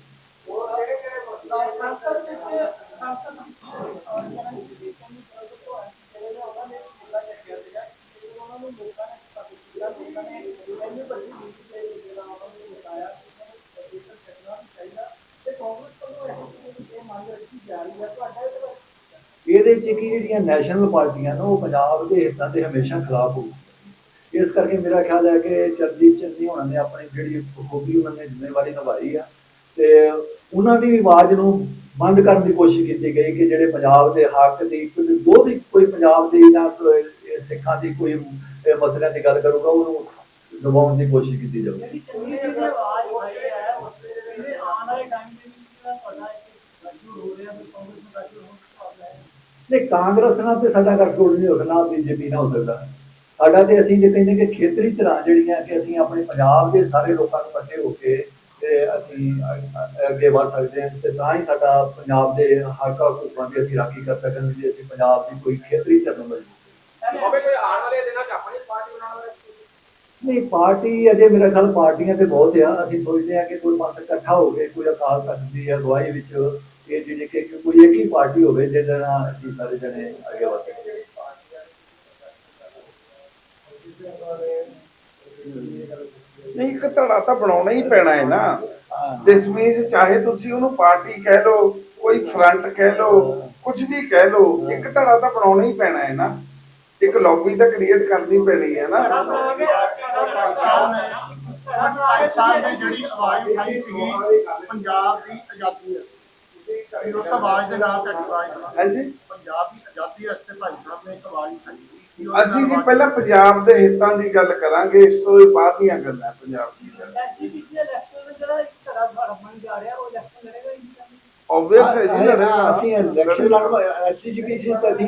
ਇਹਦੇ ਚ ਕੀ ਜਿਹੜੀਆਂ ਨੈਸ਼ਨਲ ਪਾਰਟੀਆਂ ਨੇ, ਉਹ ਪੰਜਾਬ ਦੇ ਹਿੱਤਾਂ ਦੇ ਹਮੇਸ਼ਾ ਖਿਲਾਫ ਹੋਊ ਇਸ ਕਰਕੇ ਮੇਰਾ ਖਿਆਲ ਹੈ ਕਿ ਚਰਨਜੀਤ ਚੰਨੀ ਹੋਣਾ ਨੇ ਆਪਣੀ ਜਿਹੜੀ ਖੂਬੀ ਉਹਨਾਂ ਨੇ ਜ਼ਿੰਮੇਵਾਰੀ ਨਿਭਾਈ ਆ ਤੇ ਉਹਨਾਂ ਦੀ ਆਵਾਜ਼ ਨੂੰ ਬੰਦ ਕਰਨ ਦੀ ਕੋਸ਼ਿਸ਼ ਕੀਤੀ ਗਈ ਕਿ ਜਿਹੜੇ ਪੰਜਾਬ ਦੇ ਹੱਕ ਦੀ ਕੋਈ ਜੋ ਵੀ ਕੋਈ ਪੰਜਾਬ ਦੀ ਜਾਂ ਸਿੱਖਾਂ ਦੀ ਕੋਈ ਇਹ ਮਸਲਿਆਂ ਦੀ ਗੱਲ ਕਰੂਗਾ, ਉਹਨੂੰ ਦਬਾਉਣ ਦੀ ਕੋਸ਼ਿਸ਼ ਕੀਤੀ ਜਾਊਗੀ। ਆਵਾਜ਼ ਹੋਈ ਹੈ, ਉਸ ਦੇ ਆਉਣ ਵਾਲੇ ਟਾਈਮ ਦੇ ਵਿੱਚ ਤੁਹਾਡਾ ਇੱਕ ਹੋ ਰਿਹਾ ਫਿਰ ਕਾਂਗਰਸ ਨੂੰ ਰਾਜੂ ਹੋਣ ਦਾ ਭਾਵਨਾ ਹੈ ਕਾਂਗਰਸ ਨਾਲ ਤੇ ਸਾਡਾ ਗੱਠਜੋੜ ਨਹੀਂ ਹੋ ਸਕਦਾ ਬੀਜੇਪੀ ਨਾਲ ਹੋ ਸਕਦਾ। ਸਾਡਾ ਤੇ ਅਸੀਂ ਜੇ ਕਹਿੰਦੇ ਕਿ ਖੇਤਰੀ ਧਿਰਾਂ ਜਿਹੜੀਆਂ ਕਿ ਅਸੀਂ ਆਪਣੇ ਪੰਜਾਬ ਦੇ ਸਾਰੇ ਲੋਕਾਂ ਨੂੰ ਇਕੱਠੇ ਹੋ ਕੇ ਤੇ ਅਸੀਂ ਅੱਗੇ ਵਧ ਸਕਦੇ ਹਾਂ ਤੇ ਤਾਂ ਹੀ ਸਾਡਾ ਪੰਜਾਬ ਦੇ ਹੱਕ ਹਕੂਕਾਂ ਦੀ ਅਸੀਂ ਰਾਖੀ ਕਰ ਸਕਦੇ ਜੇ ਅਸੀਂ ਪੰਜਾਬ ਦੀ ਕੋਈ ਖੇਤਰੀ ਧਿਰ ਨੂੰ ਆਉਣ ਵਾਲੇ ਦਿਨਾਂ 'ਚ ਆਪਣੀ ਪਾਰਟੀ ਬਣਾਉਣ ਨਹੀਂ ਪਾਰਟੀ ਅਜੇ ਮੇਰੇ ਖਿਆਲ ਪਾਰਟੀਆਂ ਤੇ ਬਹੁਤ ਆ। ਅਸੀਂ ਸੋਚਦੇ ਹਾਂ ਕਿ ਕੋਈ ਪੰਥ ਇਕੱਠਾ ਹੋ ਕੇ ਕੋਈ ਅਕਾਲ ਤਖਤ ਦੀ ਅਗਵਾਈ ਵਿੱਚ ਇਹ ਜਿਹੜੀ ਕਿ ਕੋਈ ਇੱਕ ਹੀ ਪਾਰਟੀ ਹੋਵੇ ਜਿਹਦੇ ਨਾਲ ਅਸੀਂ ਸਾਰੇ ਜਣੇ ਅੱਗੇ ਵਧ ਸਕੀਏ। ਨਹੀਂ ਇੱਕ ਧੜਾ ਤਾਂ ਬਣਾਉਣਾ ਹੀ ਪੈਣਾ ਹੈ ਨਾ। ਦਸਮੇਸ਼ ਚਾਹੇ ਤੁਸੀਂ ਉਹਨੂੰ ਪਾਰਟੀ ਕਹਿ ਲਓ ਕੋਈ ਫਰੰਟ ਕਹਿ ਲਓ ਕੁਝ ਵੀ ਕਹਿ ਲਓ ਇੱਕ ਧੜਾ ਤਾਂ ਬਣਾਉਣਾ ਹੀ ਪੈਣਾ ਹੈ ਨਾ। ਇੱਕ ਲੌਬੀ ਤਾਂ ਕ੍ਰੀਏਟ ਕਰਨੀ ਪੈਣੀ ਹੈ ਨਾ। ਪਾਕਿਸਤਾਨ ਨੇ ਜਿਹੜੀ ਆਵਾਜ਼ ਉਠਾਈ ਸੀਗੀ ਪੰਜਾਬ ਦੀ ਆਜ਼ਾਦੀ ਹੈ। ਫਿਰ ਉਸ ਆਵਾਜ਼ ਦੇ ਨਾਲ ਤੁਹਾਡੀ ਆਵਾਜ਼। ਹਾਂਜੀ। ਪੰਜਾਬ ਦੀ ਆਜ਼ਾਦੀ ਵਾਸਤੇ ਭਾਈ ਸਾਹਿਬ ਨੇ ਇੱਕ ਆਵਾਜ਼ ਉਠਾਈ ਅਸੀਂ ਜੀ ਪਹਿਲਾਂ ਪੰਜਾਬ ਦੇ ਹਿੱਤਾਂ ਦੀ ਗੱਲ ਕਰਾਂਗੇ ਇਸ ਤੋਂ ਬਾਅਦ ਦੀਆਂ ਗੱਲਾਂ ਪੰਜਾਬ ਦੀ ਗੱਲ। ਐਸਜੀਪੀਸੀ ਦੇ ਇਲੈਕਸ਼ਨ ਵਿੱਚ ਜਿਹੜਾ ਇੱਕ ਤਰ੍ਹਾਂ ਦਾ ਬਣ ਜਾ ਰਿਹਾ ਉਹ ਇਲੈਕਸ਼ਨ ਲੜੇਗਾ ਹੀ ਨਹੀਂ। ਆਬਵੀਅਸ ਹੈ ਜੀ ਲੜੇਗਾ। ਅਸੀਂ ਇਲੈਕਸ਼ਨ ਲੜਵਾ ਐਸਜੀਪੀਸੀ ਤੇ ਅਸੀਂ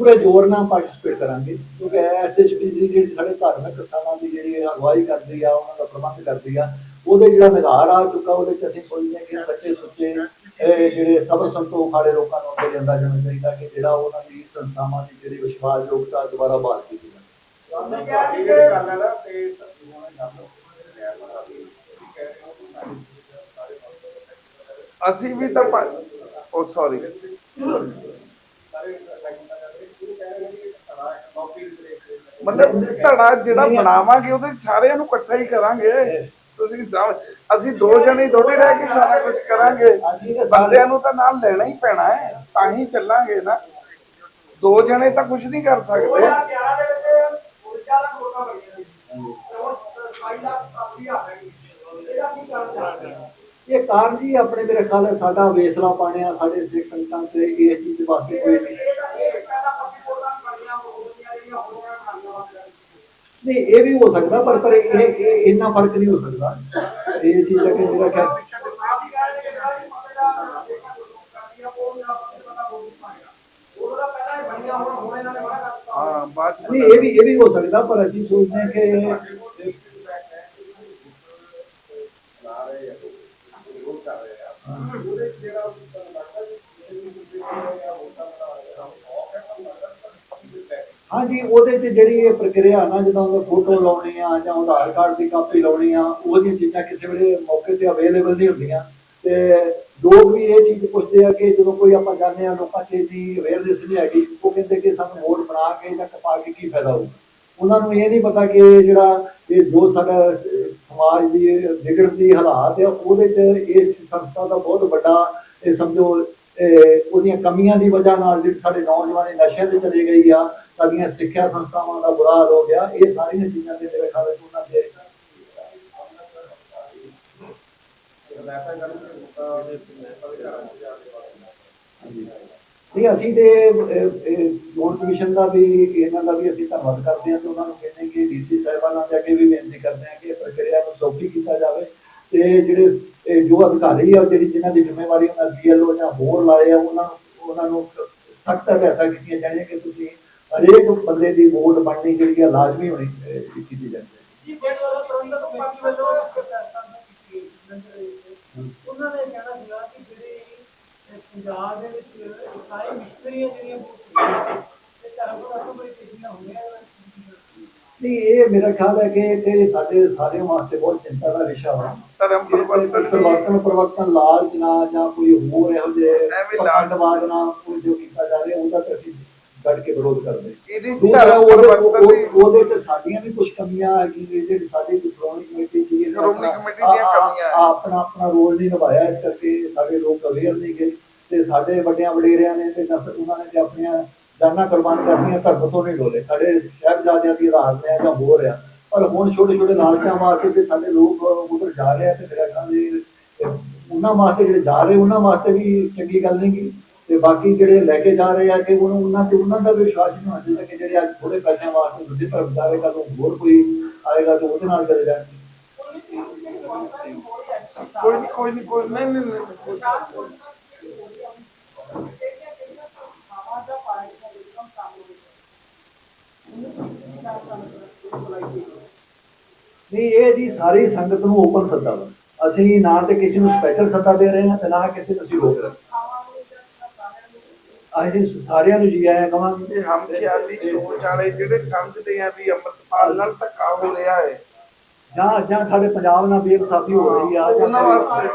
ਪੂਰੇ ਜ਼ੋਰ ਨਾਲ ਪਾਰਟਿਸਿਪੇਟ ਕਰਾਂਗੇ ਕਿਉਂਕਿ ਐਸਜੀਪੀਸੀ ਜਿਹੜੀ ਸਾਡੇ ਧਾਰਮਿਕ ਸਥਾਨਾਂ ਦੀ ਜਿਹੜੀ ਅਗਵਾਈ ਕਰਦੀ ਆ ਉਹਨਾਂ ਦਾ ਪ੍ਰਬੰਧ ਕਰਦੀ ਆ ਉਹਦੇ ਜਿਹੜਾ ਨਿਗਾਰ ਆ ਚੁੱਕਾ ਉਹਦੇ ਚ ਅਸੀਂ ਸੋਚਦੇ ਕਿ ਬੱਚੇ ਸੁੱਚੇ ਇਹ ਜਿਹੜੇ ਸਬਰ ਸੰਤੋਖ ਵਾਲੇ ਲੋਕਾਂ ਨੂੰ ਅੱਗੇ ਲਿਆਂਦਾ ਜਾਣਾ ਚਾਹੀਦਾ ਕਿ ਜਿਹੜਾ ਉਹਨਾਂ ਦੀ ਸੰਸਥਾਵਾਂ ਦੀ ਜਿਹੜੀ ਵਿਸ਼ਵਾਸਯੋਗਤਾ ਦੁਬਾਰਾ ਬਹਾਲ ਕੀਤੀ ਜਾਵੇ। ਅਸੀਂ ਵੀ ਤਾਂ ਉਹ ਸੌਰੀ ਮਤਲਬ ਧੜਾ ਜਿਹੜਾ ਬਣਾਵਾਂਗੇ, ਉਹਦੇ ਸਾਰਿਆਂ ਨੂੰ ਇਕੱਠਾ ਹੀ ਕਰਾਂਗੇ। ਤੁਸੀਂ ਅਸੀਂ ਦੋ ਜਣੇ ਥੋੜੇ ਰਹਿ ਕੇ ਸਾਰਾ ਕੁਝ ਕਰਾਂਗੇ। ਬੰਦਿਆਂ ਨੂੰ ਤਾਂ ਨਾਲ ਲੈਣਾ ਹੀ ਪੈਣਾ ਹੈ, ਤਾਂ ਹੀ ਚੱਲਾਂਗੇ ਨਾ। ਦੋ ਜਣੇ ਤਾਂ ਕੁਝ ਨਹੀਂ ਕਰ ਸਕਦੇ। 2011 ਦੇ ਵਿੱਚ ਊਰਜਾ ਦਾ ਕੋਟਾ ਬਣਿਆ ਸੀ ਤੇ ਹੁਣ 27 ਲੱਖ ਕਾਫੀ ਆ ਗਈ ਇਹਦਾ ਕੀ ਕਾਰਨ ਚੱਲ ਰਿਹਾ ਇਹ ਕਾਰਨ ਜੀ ਆਪਣੇ ਮੇਰੇ ਖਿਆਲ ਸਾਡਾ ਵੇਸਲਾ ਪਾਣਿਆ, ਸਾਡੇ ਸਿੱਖ ਸੰਗਤਾਂ ਤੇ ਇਹ ਚੀਜ਼ ਵਾਸਤੇ ਕੋਈ ਨਹੀਂ ਨਹੀਂ ਇਹ ਵੀ ਹੋ ਸਕਦਾ ਪਰ ਪਰ ਇਹ ਇਹ ਇੰਨਾ ਫ਼ਰਕ ਨਹੀਂ ਹੋ ਸਕਦਾ ਇਹ ਚੀਜ਼ ਹੈ ਕਿ ਜਿਹੜਾ ਕਿ ਕਾਫੀ ਕਹਿੰਦੇ ਕਿ ਜਿਹੜਾ ਵੀ ਮਤਲਬ ਦੇਖਾ ਕਰਦੀਆਂ ਉਹ ਹਾਂਜੀ, ਉਹਦੇ 'ਚ ਜਿਹੜੀ ਇਹ ਪ੍ਰਕਿਰਿਆ ਨਾ, ਜਦੋਂ ਉਹ ਫੋਟੋ ਲਾਉਣੀ ਆ ਜਾਂ ਆਧਾਰ ਕਾਰਡ ਦੀ ਕਾਪੀ ਲਾਉਣੀ ਆ, ਉਹਦੀਆਂ ਚੀਜ਼ਾਂ ਕਿਸੇ ਵੇਲੇ ਮੌਕੇ ਤੇ ਅਵੇਲੇਬਲ ਨਹੀਂ ਹੁੰਦੀਆਂ। ਤੇ ਲੋਕ ਵੀ ਇਹ ਚੀਜ਼ ਪੁੱਛਦੇ ਆ ਕਿ ਜਦੋਂ ਕੋਈ ਆਪਾਂ ਜਾਂਦੇ ਆ, ਲੋਕਾਂ 'ਚ ਦੀ ਅਵੇਅਰਨੈਸ ਨਹੀਂ ਹੈਗੀ, ਉਹ ਕਹਿੰਦੇ ਕਿ ਸਾਨੂੰ ਵੋਟ ਬਣਾ ਕੇ ਜਾਂ ਕਪਾ ਕੇ ਕੀ ਫਾਇਦਾ ਹੋਊ। ਉਹਨਾਂ ਨੂੰ ਇਹ ਨਹੀਂ ਪਤਾ ਕਿ ਜਿਹੜਾ, ਇਹ ਜੋ ਸਾਡਾ ਸਮਾਜ ਦੀ ਵਿਗੜਦੀ ਹਾਲਾਤ ਆ, ਉਹਦੇ 'ਚ ਇਸ ਸੰਸਥਾ ਦਾ ਬਹੁਤ ਵੱਡਾ, ਇਹ ਸਮਝੋ ਉਹਦੀਆਂ ਕਮੀਆਂ ਦੀ ਵਜ੍ਹਾ ਨਾਲ ਜਿਹੜੀ ਸਾਡੇ ਨੌਜਵਾਨ ਨਸ਼ਿਆਂ ਤੇ ਚਲੇ ਗਈ ਆ ਸਾਡੀਆਂ ਸਿੱਖਿਆ ਸੰਸਥਾਵਾਂ ਦਾ ਬੁਰਾ ਹਾਲ ਹੋ ਗਿਆ। ਇਹ ਸਾਰੀਆਂ ਚੀਜ਼ਾਂ ਦੇ ਮੇਰੇ ਖਿਆਲ ਵਿੱਚ ਦੇ ਨਹੀਂ, ਅਸੀਂ ਤੇ ਚੋਣ ਕਮਿਸ਼ਨ ਦਾ ਵੀ, ਇਹਨਾਂ ਦਾ ਵੀ ਅਸੀਂ ਧੰਨਵਾਦ ਕਰਦੇ ਹਾਂ ਤੇ ਉਹਨਾਂ ਨੂੰ ਕਹਿੰਦੇ ਕਿ ਡੀਸੀ ਸਾਹਿਬਾਨਾਂ ਦੇ ਅੱਗੇ ਵੀ ਬੇਨਤੀ ਕਰਦੇ ਹਾਂ ਕਿ ਪ੍ਰਕਿਰਿਆ ਨੂੰ ਸੌਖੀ ਕੀਤਾ ਜਾਵੇ। ਤੇ ਜਿਹੜੇ ਜੋ ਅਧਿਕਾਰੀ ਆ, ਜਿਹੜੀ ਜਿਨ੍ਹਾਂ ਦੀ ਜ਼ਿੰਮੇਵਾਰੀ ਉਹਨਾਂ ਬੀਐਲਓ ਜਾਂ ਹੋਰ ਲਾਏ ਆ, ਉਹਨਾਂ ਉਹਨਾਂ ਨੂੰ ਸਖਤ ਹਦਾਇਤਾਂ ਕੀਤੀਆਂ ਜਾਣੀਆਂ ਕਿ ਤੁਸੀਂ ਹਰੇਕ ਬੰਦੇ ਦੀ ਵੋਟ ਬਣਨੀ ਜਿਹੜੀ ਆ ਲਾਜ਼ਮੀ ਹੋਣੀ ਕੀਤੀ ਜਾਣੀ ਚਾਹੀਦੀ ਜੀ ਗੇਟ ਵਾਲਾ ਪ੍ਰਬੰਧਕ ਕਮੇਟੀ ਵੱਲੋਂ ਇੱਕ ਫੈਸਲਾ ਕੀਤੀ ਉਹਨਾਂ ਨੇ ਕਹਿਣਾ ਸੀਗਾ ਕਿ ਜਿਹੜੇ ਇਹ ਪੰਜਾਬ ਦੇ ਵਿੱਚ ਸਾਰੇ ਮਿਸਤਰੀਆਂ ਜਿਹੜੀਆਂ ਬਹੁਤ ਤੇ ਧਰਮ ਪਰਿਵਰਤਨ ਬੜੀ ਤੇਜ਼ੀ ਨਾਲ ਹੁੰਦੀਆਂ ਇਹਨਾਂ ਦੀ ਨਹੀਂ ਇਹ ਮੇਰਾ ਖਿਆਲ ਹੈ ਕਿ ਇਹ ਸਾਡੇ ਸਾਰਿਆਂ ਵਾਸਤੇ ਬਹੁਤ ਚਿੰਤਾ ਦਾ ਵਿਸ਼ਾ ਵਾ ਧਰਮ ਪਰਿਵਰਤਨ ਪਰਿਵਰਤਨ ਪਰਿਵਰਤਨ ਲਾਲਚ ਨਾ ਜਾਂ ਕੋਈ ਹੋਰ ਇਹੋ ਜਿਹੇ ਐਵੇਂ ਲਾਲਚ- ਪਖੰਡਵਾਦ ਨਾਲ ਕੋਈ ਜੋ ਕੀਤਾ ਜਾ ਰਿਹਾ ਉਹਦਾ ਤਾਂ ਅਸੀਂ ਡਟ ਕੇ ਵਿਰੋਧ ਕਰਦੇ। ਇਹਦੀ ਦੂਸਰਾ ਧਰਮ ਉਹਦੇ ਪਰਿਵਰਤਨ ਦੀ ਉਹ- ਉਹਦੇ ਤੇ ਸਾਡੀਆਂ ਵੀ ਕੁਝ ਕਮੀਆਂ ਹੈਗੀਆਂ ਜਿਹੜੀ ਸਾਡੀ ਸ਼੍ਰੋਮਣੀ ਕਮੇਟੀ ਸੀ ਇਹਨੇ ਸ਼੍ਰੋਮਣੀ ਆਪਣਾ- ਕਮੇਟੀ ਦੀਆਂ ਆ- ਆ- ਕਮੀਆਂ ਹੈ। ਆ- ਆਪਣਾ ਆਪਣਾ ਰੋਲ ਨਹੀਂ ਨਿਭਾਇਆ ਇਸ ਕਰਕੇ ਸਾਡੇ ਲੋਕ ਅਵੇਅਰ ਨਹੀਂ ਗਏ। ਤੇ ਸਾਡੇ ਵੱਡਿਆਂ ਵਡੇਰਿਆਂ ਨੇ ਤੇ ਨਸ- ਉਹਨਾਂ ਨੇ ਤੇ ਆਪਣੀਆਂ ਜਾਨਾਂ ਕੁਰਬਾਨ ਕਰਨੀਆਂ ਧਰਮ ਤੋਂ ਨਹੀਂ ਡੋਲੇ। ਸਾਡੇ ਸਾਹਿਬਜ਼ਾਦਿਆਂ ਦੀ ਰਾਜ ਨੇ ਜਾਂ ਹੋਰ ਆ। ਪਰ ਹੁਣ ਛੋਟੇ ਛੋਟੇ ਲਾਲਚਾਂ ਵਾਸਤੇ ਤੇ ਸਾਡੇ ਲੋਕ ਉਧਰ ਜਾ ਰਹੇ ਆ ਤੇ ਮੇਰੇ ਉਹਨਾਂ ਵਾਸਤੇ ਜਿਹੜੇ ਜਾ ਰਹੇ ਉਹਨਾਂ ਵਾਸਤੇ ਵੀ ਚੰਗੀ ਗੱਲ ਨਹੀਂ ਗੀ। ਤੇ ਬਾਕੀ ਜਿਹੜੇ ਲੈ ਕੇ ਜਾ ਰਹੇ ਆ ਕਿ ਉਹਨੂੰ ਉਹਨਾਂ ਤੇ ਉਹਨਾਂ ਦਾ ਵਿਸ਼ਵਾਸ ਨਹੀਂ ਹੋਣਾ ਚਾਹੀਦਾ ਕਿ ਜਿਹੜੇ ਅੱਜ ਥੋੜੇ ਪੈਸਿਆਂ ਵਾਸਤੇ ਦੂਜੇ ਦਾ ਆਏਗਾ ਤਾਂ ਹੋਰ ਕੋਈ ਆਏਗਾ ਤਾਂ ਉਹਦੇ ਨਾਲ ਚਲੇ ਜਾਣਗੇ। ਕੋਈ ਨਹੀਂ ਕੋਈ ਨਹੀਂ ਕੋਈ ਨਹੀਂ ਨਹੀਂ ਨਹੀਂ, ਇਹ ਜੀ ਸਾਰੀ ਸੰਗਤ ਨੂੰ ਓਪਨ ਸੱਦਾ ਅਸੀਂ ਨਾ ਤੇ ਕਿਸੇ ਨੂੰ ਸਪੈਸ਼ਲ ਸੱਦਾ ਦੇ ਰਹੇ ਹਾਂ ਤੇ ਨਾ ਕਿਸੇ ਨੂੰ ਅਸੀਂ ਰੋਕ ਰਹੇ। ਅਸੀਂ ਸਾਰਿਆਂ ਨੂੰ ਜੀ ਆਇਆ ਕਵਾਂਗੇ। ਇਹ ਹਮ ਖਿਆਲੀ ਸੋਚ ਵਾਲੇ ਜਿਹੜੇ ਸਮਝਦੇ ਆ ਵੀ ਅੰਮ੍ਰਿਤਪਾਲ ਨਾਲ ਧੱਕਾ ਹੋ ਰਿਹਾ ਹੈ। ਜਾਂ ਜਾਂ ਸਾਡੇ ਪੰਜਾਬ ਨਾਲ ਬੇਇਨਸਾਫੀ ਹੋ ਰਹੀ ਆ ਜਾਂ ਉਹਨਾਂ ਵਾਸਤੇ